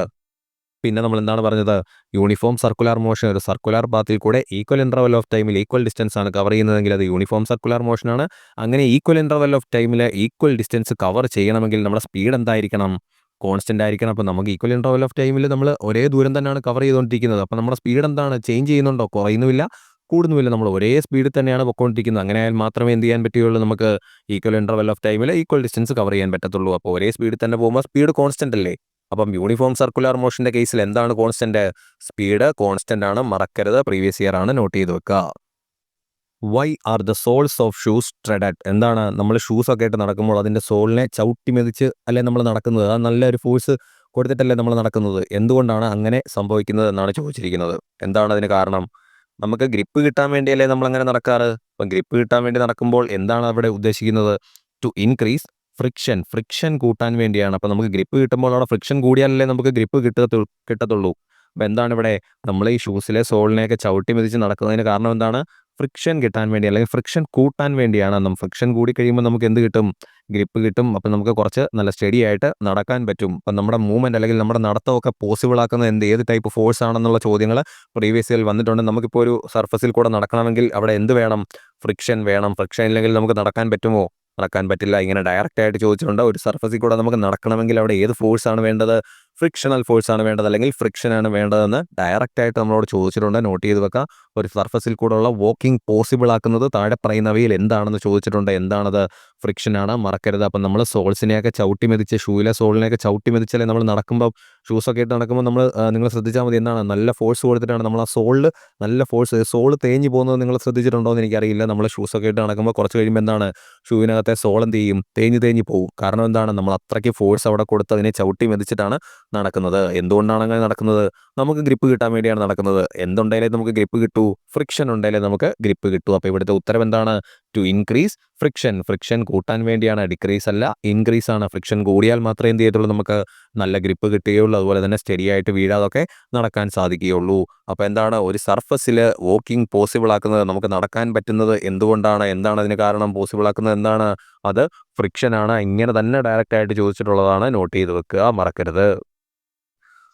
പിന്നെ നമ്മൾ എന്താണ് പറഞ്ഞത്? യൂണിഫോം സർക്കുലർ മോഷൻ ഒരു സർക്കുലർ പാത്തിൽ കൂടെ ഈക്വൽ ഇന്റർവൽ ഓഫ് ടൈമിൽ ഈക്വൽ ഡിസ്റ്റൻസ് ആണ് കവർ ചെയ്യുന്നതെങ്കിൽ അത് യൂണിഫോം സർക്കുലർ മോഷനാണ് അങ്ങനെ ഈക്വൽ ഇന്റർവൽ ഓഫ് ടൈമിൽ ഈക്വൽ ഡിസ്റ്റൻസ് കവർ ചെയ്യണമെങ്കിൽ നമ്മുടെ സ്പീഡ് എന്തായിരിക്കണം? കോൺസ്റ്റന്റ് ആയിരിക്കണം. അപ്പോൾ നമുക്ക് ഈക്വൽ ഇന്റർവൽ ഓഫ് ടൈമിൽ നമ്മൾ ഒരേ ദൂരം തന്നെയാണ് കവർ ചെയ്തുകൊണ്ടിരിക്കുന്നത്. അപ്പോൾ നമ്മുടെ സ്പീഡ് എന്താണ്? ചേഞ്ച് ചെയ്യുന്നുണ്ടോ? കുറയുന്നുമില്ല കൂടുന്നുമില്ല. നമ്മൾ ഒരേ സ്പീഡിൽ തന്നെയാണ് പൊക്കോണ്ടിരിക്കുന്നത്. അങ്ങനെ ആയാൽ മാത്രമേ എന്ത് ചെയ്യാൻ പറ്റുകയുള്ളൂ? നമുക്ക് ഈക്വൽ ഇന്റർവൽ ഓഫ് ടൈമിൽ ഈക്വൽ ഡിസ്റ്റൻസ് കവർ ചെയ്യാൻ പറ്റത്തുള്ളൂ. അപ്പോൾ ഒരേ സ്പീഡിൽ തന്നെ പോകുമ്പോൾ സ്പീഡ് കോൺസ്റ്റന്റ് അല്ലേ? അപ്പം യൂണിഫോം സർക്കുലർ മോഷന്റെ കേസിൽ എന്താണ് കോൺസ്റ്റന്റ് സ്പീഡ് കോൺസ്റ്റന്റ് ആണ്. മറക്കരുത്. പ്രീവിയസ് ഇയർ ആണ്. നോട്ട് ചെയ്ത് വെക്കുക. Why are the soles of shoes treaded എന്താണ് നമ്മൾ ഷൂസ് ഒക്കെ ആയിട്ട് നടക്കുമ്പോൾ അതിന്റെ സോളിനെ ചവിട്ടി മെതിച്ച് അല്ലെ നമ്മൾ നടക്കുന്നത്? അത് നല്ലൊരു ഫോഴ്സ് കൊടുത്തിട്ടല്ലേ നമ്മൾ നടക്കുന്നത്? എന്തുകൊണ്ടാണ് അങ്ങനെ സംഭവിക്കുന്നത് എന്നാണ് ചോദിച്ചിരിക്കുന്നത്. എന്താണ് അതിന് കാരണം? നമുക്ക് ഗ്രിപ്പ് കിട്ടാൻ വേണ്ടിയല്ലേ നമ്മൾ അങ്ങനെ നടക്കാറ്? അപ്പം ഗ്രിപ്പ് കിട്ടാൻ വേണ്ടി നടക്കുമ്പോൾ എന്താണ് അവിടെ ഉദ്ദേശിക്കുന്നത്? ടു ഇൻക്രീസ് ഫ്രിക്ഷൻ ഫ്രിക്ഷൻ കൂട്ടാൻ വേണ്ടിയാണ്. അപ്പോൾ നമുക്ക് ഗ്രിപ്പ് കിട്ടുമ്പോൾ അവിടെ ഫ്രിക്ഷൻ കൂടിയാലല്ലേ നമുക്ക് ഗ്രിപ്പ് കിട്ടത്തു കിട്ടത്തുള്ളൂ. അപ്പോൾ എന്താണ് ഇവിടെ നമ്മൾ ഈ ഷൂസിലെ സോളിനെയൊക്കെ ചവിട്ടി മെതിച്ച് നടക്കുന്നതിന് കാരണം എന്താണ്? ഫ്രിക്ഷൻ കിട്ടാൻ വേണ്ടി അല്ലെങ്കിൽ ഫ്രിക്ഷൻ കൂട്ടാൻ വേണ്ടിയാണ്. നമ്മൾ ഫ്രിക്ഷൻ കൂടി കഴിയുമ്പോൾ നമുക്ക് എന്ത് കിട്ടും? ഗ്രിപ്പ് കിട്ടും. അപ്പം നമുക്ക് കുറച്ച് നല്ല സ്റ്റഡി ആയിട്ട് നടക്കാൻ പറ്റും. അപ്പം നമ്മുടെ മൂവ്മെന്റ് അല്ലെങ്കിൽ നമ്മുടെ നടത്തമൊക്കെ പോസിബിൾ ആക്കുന്നത് എന്ത് ഏത് ടൈപ്പ് ഫോഴ്സ് ആണെന്നുള്ള ചോദ്യങ്ങൾ പ്രീവിയസ് ഇയർ വന്നിട്ടുണ്ട്. നമുക്കിപ്പോൾ ഒരു സർഫസിൽ കൂടെ നടക്കണമെങ്കിൽ അവിടെ എന്ത് വേണം? ഫ്രിക്ഷൻ വേണം. ഫ്രിക്ഷൻ ഇല്ലെങ്കിൽ നമുക്ക് നടക്കാൻ പറ്റുമോ? നടക്കാൻ പറ്റില്ല. ഇങ്ങനെ ഡയറക്റ്റ് ആയിട്ട് ചോദിച്ചിട്ടുണ്ട്. ഒരു സർഫസിൽ കൂടെ നമുക്ക് നടക്കണമെങ്കിൽ അവിടെ ഏത് ഫോഴ്സ് ആണ് വേണ്ടത്? ഫ്രിക്ഷണൽ ഫോഴ്സ് ആണ് വേണ്ടത്. അല്ലെങ്കിൽ ഫ്രിക്ഷൻ ആണ് വേണ്ടതെന്ന് ഡയറക്റ്റ് ആയിട്ട് നമ്മളോട് ചോദിച്ചിട്ടുണ്ട്. നോട്ട് ചെയ്ത് വെക്കാം. ഒരു സർഫസിൽ കൂടെയുള്ള വോക്കിംഗ് പോസിബിൾ ആക്കുന്നത് താഴെ പറയുന്നവയിൽ എന്താണെന്ന് ചോദിച്ചിട്ടുണ്ട്. എന്താണത്? ഫ്രിക്ഷൻ ആണ്. മറക്കരുത്. അപ്പം നമ്മൾ സോൾസിനെയൊക്കെ ചവിട്ടി മെതിച്ച് ഷൂയിലെ സോളിനെയൊക്കെ ചവിട്ടി മെതിച്ചാലേ നമ്മൾ നടക്കുമ്പോൾ ഷൂസൊക്കെ ഇട്ട് നടക്കുമ്പോൾ നമ്മൾ നിങ്ങൾ ശ്രദ്ധിച്ചാൽ മതി. എന്താണ്? നല്ല ഫോഴ്സ് കൊടുത്തിട്ടാണ് നമ്മൾ ആ സോളിൽ നല്ല ഫോഴ്സ് സോൾ തേഞ്ഞ് പോകുന്നത് നിങ്ങൾ ശ്രദ്ധിച്ചിട്ടുണ്ടോ എന്ന് എനിക്കറിയില്ല. നമ്മൾ ഷൂസൊക്കെ ഇട്ട് നടക്കുമ്പോൾ കുറച്ച് കഴിയുമ്പോൾ എന്താണ്? ഷൂവിനകത്തെ സോൾ എന്ത് ചെയ്യും? തേഞ്ഞ് തേഞ്ഞ് പോകും. കാരണം എന്താണ്? നമ്മൾ അത്രയ്ക്ക് ഫോഴ്സ് അവിടെ കൊടുത്ത് അതിനെ ചവിട്ടി മെതിച്ചിട്ടാണ് നടക്കുന്നത്. എന്തുകൊണ്ടാണ് അങ്ങനെ നടക്കുന്നത്? നമുക്ക് ഗ്രിപ്പ് കിട്ടാൻ വേണ്ടിയാണ് നടക്കുന്നത്. എന്തുണ്ടായാലേ നമുക്ക് ഗ്രിപ്പ് കിട്ടൂ. ഫ്രിക്ഷൻ ഉണ്ടായാലേ നമുക്ക് ഗ്രിപ്പ് കിട്ടൂ. അപ്പോൾ ഇവിടുത്തെ ഉത്തരം എന്താണ്? ടു ഇൻക്രീസ് ഫ്രിക്ഷൻ ഫ്രിക്ഷൻ കൂട്ടാൻ വേണ്ടിയാണ്. ഡിക്രീസ് അല്ല ഇൻക്രീസ് ആണ്. ഫ്രിക്ഷൻ കൂടിയാൽ മാത്രമേ എന്ത് ചെയ്യത്തുള്ളൂ? നമുക്ക് നല്ല ഗ്രിപ്പ് കിട്ടുകയുള്ളൂ. അതുപോലെ തന്നെ സ്റ്റഡി ആയിട്ട് വീഴാതൊക്കെ നടക്കാൻ സാധിക്കുകയുള്ളൂ. അപ്പോൾ എന്താണ്? ഒരു സർഫസിൽ വോക്കിംഗ് പോസിബിൾ ആക്കുന്നത് നമുക്ക് നടക്കാൻ പറ്റുന്നത് എന്തുകൊണ്ടാണ്? എന്താണ് അതിന് കാരണം? പോസിബിൾ ആക്കുന്നത് എന്താണ്? അത് ഫ്രിക്ഷൻ ആണ്. ഇങ്ങനെ തന്നെ ഡയറക്റ്റ് ആയിട്ട് ചോദിച്ചിട്ടുള്ളതാണ്. നോട്ട് ചെയ്ത് വെക്കുക. മറക്കരുത്.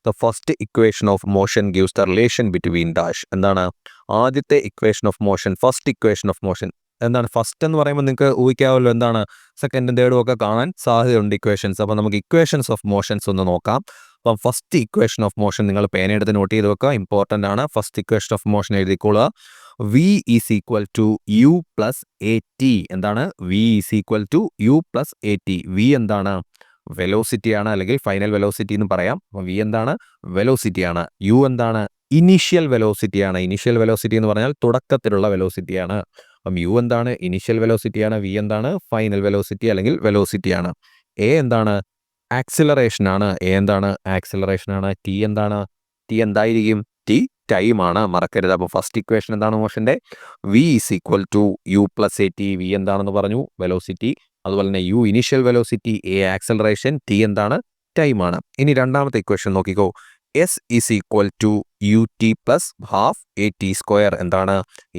The first equation of motion gives the relation between dash എന്താണ്? ആദ്യത്തെ equation of motion first equation of motion എന്താണ് ഫസ്റ്റ് എന്ന് പറയുമ്പോൾ നിങ്ങൾക്ക് ഊഹിക്കാവല്ലോ എന്താണ് സെക്കൻഡും തേർഡും ഒക്കെ കാണാൻ സാധ്യതയുണ്ട് ഇക്വേഷൻസ് അപ്പോൾ നമുക്ക് ഇക്വേഷൻസ് ഓഫ് മോഷൻസ് ഒന്ന് നോക്കാം. അപ്പം ഫസ്റ്റ് ഇക്വേഷൻ ഓഫ് മോഷൻ നിങ്ങൾ പേനയെടുത്ത് നോട്ട് ചെയ്ത് വെക്കുക. ഇമ്പോർട്ടന്റ് ആണ്. First equation of motion എഴുതിക്കോളുക. V is equal to U plus A T എന്താണ്? V is equal to U plus A T V എന്താണ്? വെലോസിറ്റി ആണ് അല്ലെങ്കിൽ ഫൈനൽ വെലോസിറ്റി എന്ന് പറയാം. അപ്പം വി എന്താണ്? വെലോസിറ്റി ആണ്. യു എന്താണ്? ഇനീഷ്യൽ വെലോസിറ്റി ആണ്. ഇനീഷ്യൽ വെലോസിറ്റി എന്ന് പറഞ്ഞാൽ തുടക്കത്തിലുള്ള വെലോസിറ്റി ആണ്. അപ്പം യു എന്താണ്? ഇനിഷ്യൽ വെലോസിറ്റിയാണ് വി എന്താണ്? ഫൈനൽ വെലോസിറ്റി അല്ലെങ്കിൽ വെലോസിറ്റിയാണ് എ എന്താണ്? ആക്സിലറേഷൻ ആണ്. എ എന്താണ്? ആക്സിലറേഷൻ ആണ്. ടി എന്താണ്? ടി എന്തായിരിക്കും? ടി ആണ്. മറക്കരുത്. അപ്പോൾ ഫസ്റ്റ് ഇക്വേഷൻ എന്താണ് മോഷന്റെ V is equal to U plus A T V എന്താണെന്ന് പറഞ്ഞു? വെലോസിറ്റി അതുപോലെ തന്നെ U initial velocity A acceleration T എന്താണ്? ടൈമാണ് ഇനി രണ്ടാമത്തെ ഇക്വേഷൻ നോക്കിക്കോ. S is equal to U T plus half A T square എന്താണ്?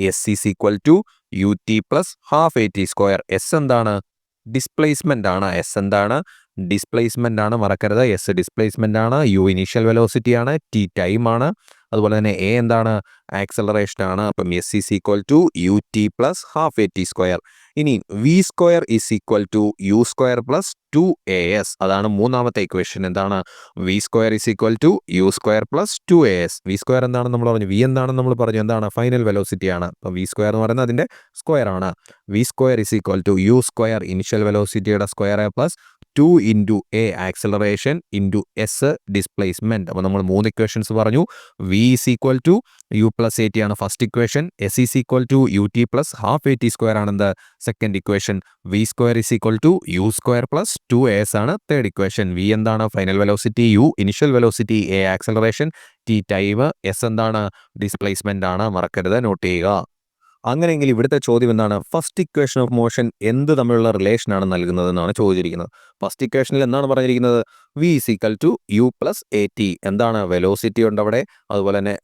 S is equal to U T plus half A T square S എന്താണ്? Displacement ആണ്. S എന്താണ്? Displacement ആണ്. മറക്കരുത്. എസ് ഡിസ്പ്ലേസ്മെന്റ് ആണ്. യു ഇനീഷ്യൽ വെലോസിറ്റി ആണ്. T time ആണ്. അതുപോലെ തന്നെ എ എന്താണ്? ആക്സലറേഷൻ ആണ്. അപ്പം S is equal to U T plus half A T square ഇനി V square is equal to U square plus two A S അതാണ് മൂന്നാമത്തെ ഇക്വേഷൻ എന്താണ്? V square is equal to U square plus two A S V square എന്താണെന്ന് നമ്മൾ പറഞ്ഞു. V എന്താണെന്ന് നമ്മൾ പറഞ്ഞു. എന്താണ്? ഫൈനൽ വെലോസിറ്റി ആണ്. അപ്പം വി സ്ക്വയർ എന്ന് പറയുന്നത് അതിന്റെ സ്ക്വയർ ആണ്. V square is equal to U square initial വെലോസിറ്റിയുടെ square plus two into A acceleration into S displacement അപ്പോൾ നമ്മൾ മൂന്ന് ഇക്വേഷൻസ് പറഞ്ഞു. V is equal to U plus A T ആണ് first equation S is equal to U T plus half A T square ആണെന്ത് second equation V square is equal to U square plus two S ആണ് third equation V എന്താണ്? Final velocity U initial velocity a acceleration t ടൈവ് s എന്താണ്? Displacement ആണ്. മറക്കരുത്. Note ചെയ്യുക. അങ്ങനെയെങ്കിൽ ഇവിടുത്തെ ചോദ്യം എന്താണ്? ഫസ്റ്റ് ഇക്വേഷൻ ഓഫ് മോഷൻ എന്ത് തമ്മിലുള്ള റിലേഷനാണ് നൽകുന്നത് എന്നാണ് ചോദിച്ചിരിക്കുന്നത്. ഫസ്റ്റ് ഇക്വേഷനിൽ എന്താണ് പറഞ്ഞിരിക്കുന്നത്? V is equal to u plus a t എന്താണ് വെലോസിറ്റി ഉണ്ട് അവിടെ? അതുപോലെ തന്നെ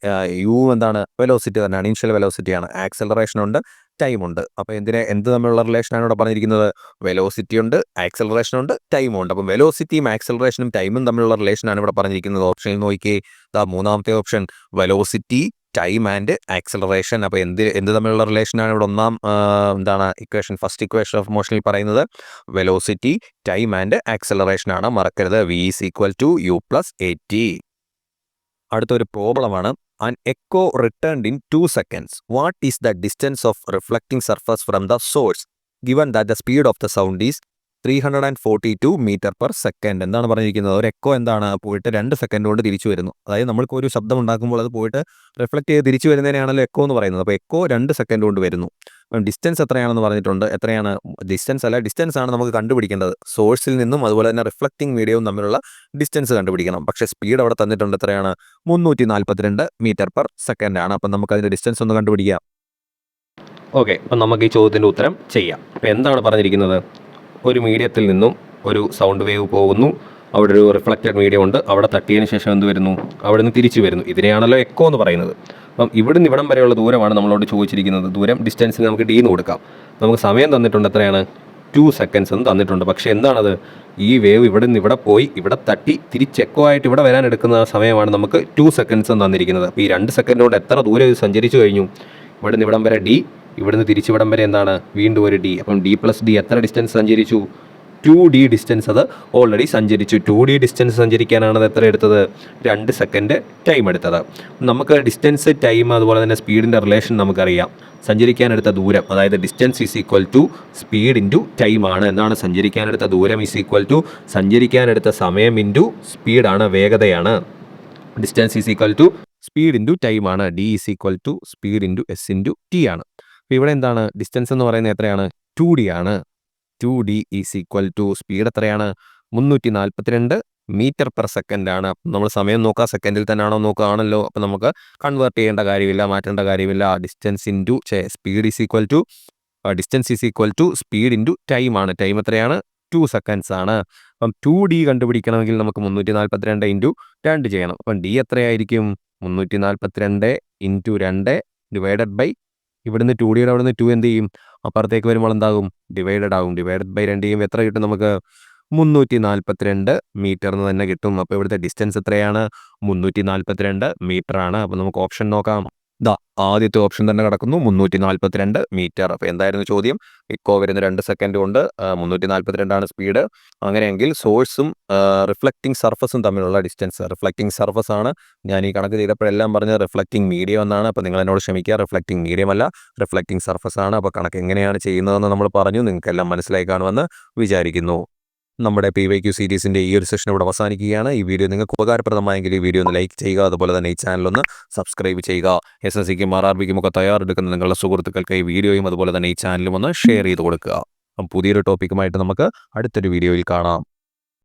യു എന്താണ്? വെലോസിറ്റി തന്നെയാണ്. ഇനിഷ്യൽ വെലോസിറ്റി ആണ്. ആക്സലറേഷൻ ഉണ്ട്. ടൈം ഉണ്ട്. അപ്പോൾ എന്തിനെ എന്ത് തമ്മിലുള്ള റിലേഷനാണ് ഇവിടെ പറഞ്ഞിരിക്കുന്നത്? വെലോസിറ്റി ഉണ്ട് ആക്സലറേഷൻ ഉണ്ട് ടൈമും ഉണ്ട്. അപ്പം വെലോസിറ്റിയും ആക്സലറേഷനും ടൈമും തമ്മിലുള്ള റിലേഷനാണ് ഇവിടെ പറഞ്ഞിരിക്കുന്നത്. ഓപ്ഷനിൽ നോക്കിയേ ദാ മൂന്നാമത്തെ option velocity time and acceleration അപ്പോൾ എന്ത് എന്ത് തമ്മിലുള്ള റിലേഷനാണ് ഇവിടെ ഒന്നാം എന്താണ് ഇക്വേഷൻ ഫസ്റ്റ് ഇക്വേഷൻ ഓഫ് മോഷനിൽ പറയുന്നത്. വെലോസിറ്റി ടൈം ആൻഡ് ആക്സലറേഷൻ ആണ്. മറക്കരുത്. V is equal to u plus a t അടുത്തൊരു പ്രോബ്ലമാണ് an echo returned in two seconds what is the distance of reflecting surface from the source given that the speed of the sound is three hundred and forty two metre per second എന്താണ് പറഞ്ഞിരിക്കുന്നത്. ഒരു echo എന്താണ്? പോയിട്ട് രണ്ട് second കൊണ്ട് തിരിച്ചു വരുന്നു. അതായത് നമ്മൾക്ക് ഒരു ശബ്ദം ഉണ്ടാക്കുമ്പോൾ അത് പോയിട്ട് റിഫ്ലക്ട് ചെയ്ത് തിരിച്ചു വരുന്നതിനാണല്ലോ എക്കോ എന്ന് പറയുന്നത്. അപ്പോൾ എക്കോ രണ്ട് സെക്കൻഡ് കൊണ്ട് വരുന്നു. ഡിസ്റ്റൻസ് എത്രയാണെന്ന് പറഞ്ഞിട്ടുണ്ട്? എത്രയാണ്? ഡിസ്റ്റൻസ് അല്ല ഡിസ്റ്റൻസ് ആണ് നമുക്ക് കണ്ടുപിടിക്കേണ്ടത്. സോഴ്സിൽ നിന്നും അതുപോലെ തന്നെ റിഫ്ലക്റ്റിംഗ് മീഡിയവും തമ്മിലുള്ള ഡിസ്റ്റൻസ് കണ്ടുപിടിക്കണം. പക്ഷേ സ്പീഡ് അവിടെ തന്നിട്ടുണ്ട് എത്രയാണ്? മുന്നൂറ്റി നാൽപ്പത്തിരണ്ട് മീറ്റർ പെർ സെക്കൻഡ് ആണ്. അപ്പം നമുക്ക് അതിന്റെ ഡിസ്റ്റൻസ് ഒന്ന് കണ്ടുപിടിക്കാം. ഓക്കെ അപ്പം നമുക്ക് ഈ ചോദ്യത്തിന്റെ ഉത്തരം ചെയ്യാം. അപ്പം എന്താണ് പറഞ്ഞിരിക്കുന്നത്? ഒരു മീഡിയത്തിൽ നിന്നും ഒരു സൗണ്ട് വേവ് പോകുന്നു. അവിടെ ഒരു റിഫ്ലക്റ്റഡ് മീഡിയം ഉണ്ട്. അവിടെ തട്ടിയതിന് ശേഷം എന്ത് വരുന്നു? അവിടെ നിന്ന് തിരിച്ചു വരുന്നു. ഇതിനെയാണല്ലോ എക്കോ എന്ന് പറയുന്നത്. അപ്പം ഇവിടുന്ന് ഇവിടം വരെയുള്ള ദൂരമാണ് നമ്മളോട് ചോദിച്ചിരിക്കുന്നത്. ദൂരം ഡിസ്റ്റൻസിന് നമുക്ക് ഡി എന്ന് കൊടുക്കാം. നമുക്ക് സമയം തന്നിട്ടുണ്ട് എത്രയാണ്? ടു സെക്കൻഡ്സ് എന്ന് തന്നിട്ടുണ്ട്. പക്ഷേ എന്താണത്? ഈ വേവ് ഇവിടെ നിന്ന് ഇവിടെ പോയി ഇവിടെ തട്ടി തിരിച്ച് എക്കോ ആയിട്ട് ഇവിടെ വരാൻ എടുക്കുന്ന സമയമാണ് നമുക്ക് ടു സെക്കൻഡ്സ് എന്ന് തന്നിരിക്കുന്നത്. അപ്പോൾ ഈ രണ്ട് സെക്കൻഡ് കൊണ്ട് എത്ര ദൂരം ഇത് സഞ്ചരിച്ചു കഴിഞ്ഞു? ഇവിടെ നിന്ന് ഇവിടം വരെ ഡി ഇവിടുന്ന് തിരിച്ചിവിടം വരെ എന്താണ്? വീണ്ടും ഒരു ഡി അപ്പം ഡി പ്ലസ് ഡി എത്ര ഡിസ്റ്റൻസ് സഞ്ചരിച്ചു? ടു ഡി ഡിസ്റ്റൻസ് അത് ഓൾറെഡി സഞ്ചരിച്ചു. ടു ഡി ഡിസ്റ്റൻസ് സഞ്ചരിക്കാനാണ് അത് എത്ര എടുത്തത്? രണ്ട് സെക്കൻഡ് ടൈം എടുത്തത്. നമുക്ക് ഡിസ്റ്റൻസ് ടൈം അതുപോലെ തന്നെ സ്പീഡിന്റെ റിലേഷൻ നമുക്കറിയാം. സഞ്ചരിക്കാനെടുത്ത ദൂരം അതായത് distance is equal to speed into time ആണ്. എന്നാണ് സഞ്ചരിക്കാനെടുത്ത ദൂരം ഈസ് ഈക്വൽ ടു സഞ്ചരിക്കാനെടുത്ത സമയം ഇന്റു സ്പീഡാണ് വേഗതയാണ്. Distance is equal to speed into time ആണ്. D is equal to speed into s into t ആണ്. അപ്പോൾ ഇവിടെ എന്താണ്? ഡിസ്റ്റൻസ് എന്ന് പറയുന്നത് എത്രയാണ്? ടു ഡി ആണ്. Two d is equal to speed എത്രയാണ്? മുന്നൂറ്റി നാൽപ്പത്തിരണ്ട് മീറ്റർ പെർ സെക്കൻഡ് ആണ് നമ്മൾ സമയം നോക്കുക. സെക്കൻഡിൽ തന്നെയാണോ നോക്കുക ആണല്ലോ അപ്പോൾ നമുക്ക് കൺവേർട്ട് ചെയ്യേണ്ട കാര്യമില്ല മാറ്റേണ്ട കാര്യമില്ല. Distance into speed is equal to distance is equal to speed into time ആണ്. ടൈം എത്രയാണ്? ടു സെക്കൻഡ്സ് ആണ്. അപ്പം ടു ഡി കണ്ടുപിടിക്കണമെങ്കിൽ നമുക്ക് മുന്നൂറ്റി നാൽപ്പത്തിരണ്ട് ഇന്റു രണ്ട് ചെയ്യണം. അപ്പം ഡി എത്രയായിരിക്കും? മുന്നൂറ്റി നാൽപ്പത്തിരണ്ട് ഇന്റു രണ്ട് ഡിവൈഡഡ് ബൈ ഇവിടുന്ന് ടു ഡിയുടെ അവിടുന്ന് ടു എന്ത് ചെയ്യും? അപ്പുറത്തേക്ക് വരുമ്പോൾ എന്താകും? ഡിവൈഡഡ് ആകും. ഡിവൈഡഡ് ബൈ രണ്ട് ചെയ്യുമ്പോൾ എത്ര കിട്ടും നമുക്ക്? മുന്നൂറ്റി നാൽപ്പത്തിരണ്ട് മീറ്റർ എന്ന് തന്നെ കിട്ടും. അപ്പോൾ ഇവിടുത്തെ ഡിസ്റ്റൻസ് എത്രയാണ്? മുന്നൂറ്റി നാൽപ്പത്തിരണ്ട് മീറ്റർ ആണ്. അപ്പോൾ നമുക്ക് ഓപ്ഷൻ നോക്കാം. ദാ ആദ്യത്തെ ഓപ്ഷൻ തന്നെ കിടക്കുന്നു. മുന്നൂറ്റി നാൽപ്പത്തിരണ്ട് മീറ്റർ. അപ്പോൾ എന്തായിരുന്നു ചോദ്യം? ഇക്കോ വരുന്ന രണ്ട് സെക്കൻഡ് കൊണ്ട് മുന്നൂറ്റി നാൽപ്പത്തിരണ്ടാണ് സ്പീഡ് അങ്ങനെയെങ്കിൽ സോഴ്സും റിഫ്ലക്റ്റിംഗ് സർഫസും തമ്മിലുള്ള ഡിസ്റ്റൻസ് റിഫ്ലക്റ്റിംഗ് സർഫസ് ആണ്. ഞാൻ ഈ കണക്ക് ചെയ്തപ്പോഴെല്ലാം പറഞ്ഞത് റിഫ്ലക്റ്റിംഗ് മീഡിയം എന്നാണ്. അപ്പോൾ നിങ്ങൾ എന്നോട് ക്ഷമിക്കുക റിഫ്ലക്റ്റിംഗ് മീഡിയം അല്ല റിഫ്ലക്റ്റിംഗ് സർഫസ് ആണ്. അപ്പോൾ കണക്ക് എങ്ങനെയാണ് ചെയ്യുന്നതെന്ന് നമ്മൾ പറഞ്ഞു. നിങ്ങൾക്കെല്ലാം മനസ്സിലായി കാണുമെന്ന് വിചാരിക്കുന്നു. നമ്മുടെ പി വൈ ക്യു സീരീസിന്റെ ഈ ഒരു സെഷൻ ഇവിടെ അവസാനിക്കുകയാണ്. ഈ വീഡിയോ നിങ്ങൾക്ക് ഉപകാരപ്രദമായെങ്കിൽ ഈ വീഡിയോ ഒന്ന് ലൈക്ക് ചെയ്യുക. അതുപോലെ തന്നെ ഈ ചാനലൊന്ന് സബ്സ്ക്രൈബ് ചെയ്യുക. എസ് എസ് സിക്കും ആർ ആർ ബിക്കും ഒക്കെ തയ്യാറെടുക്കുന്ന നിങ്ങളുടെ സുഹൃത്തുക്കൾക്ക് ഈ വീഡിയോയും അതുപോലെ തന്നെ ഈ ചാനലും ഒന്ന് ഷെയർ ചെയ്ത് കൊടുക്കുക. അപ്പം പുതിയൊരു ടോപ്പിക്കുമായിട്ട് നമുക്ക് അടുത്തൊരു വീഡിയോയിൽ കാണാം.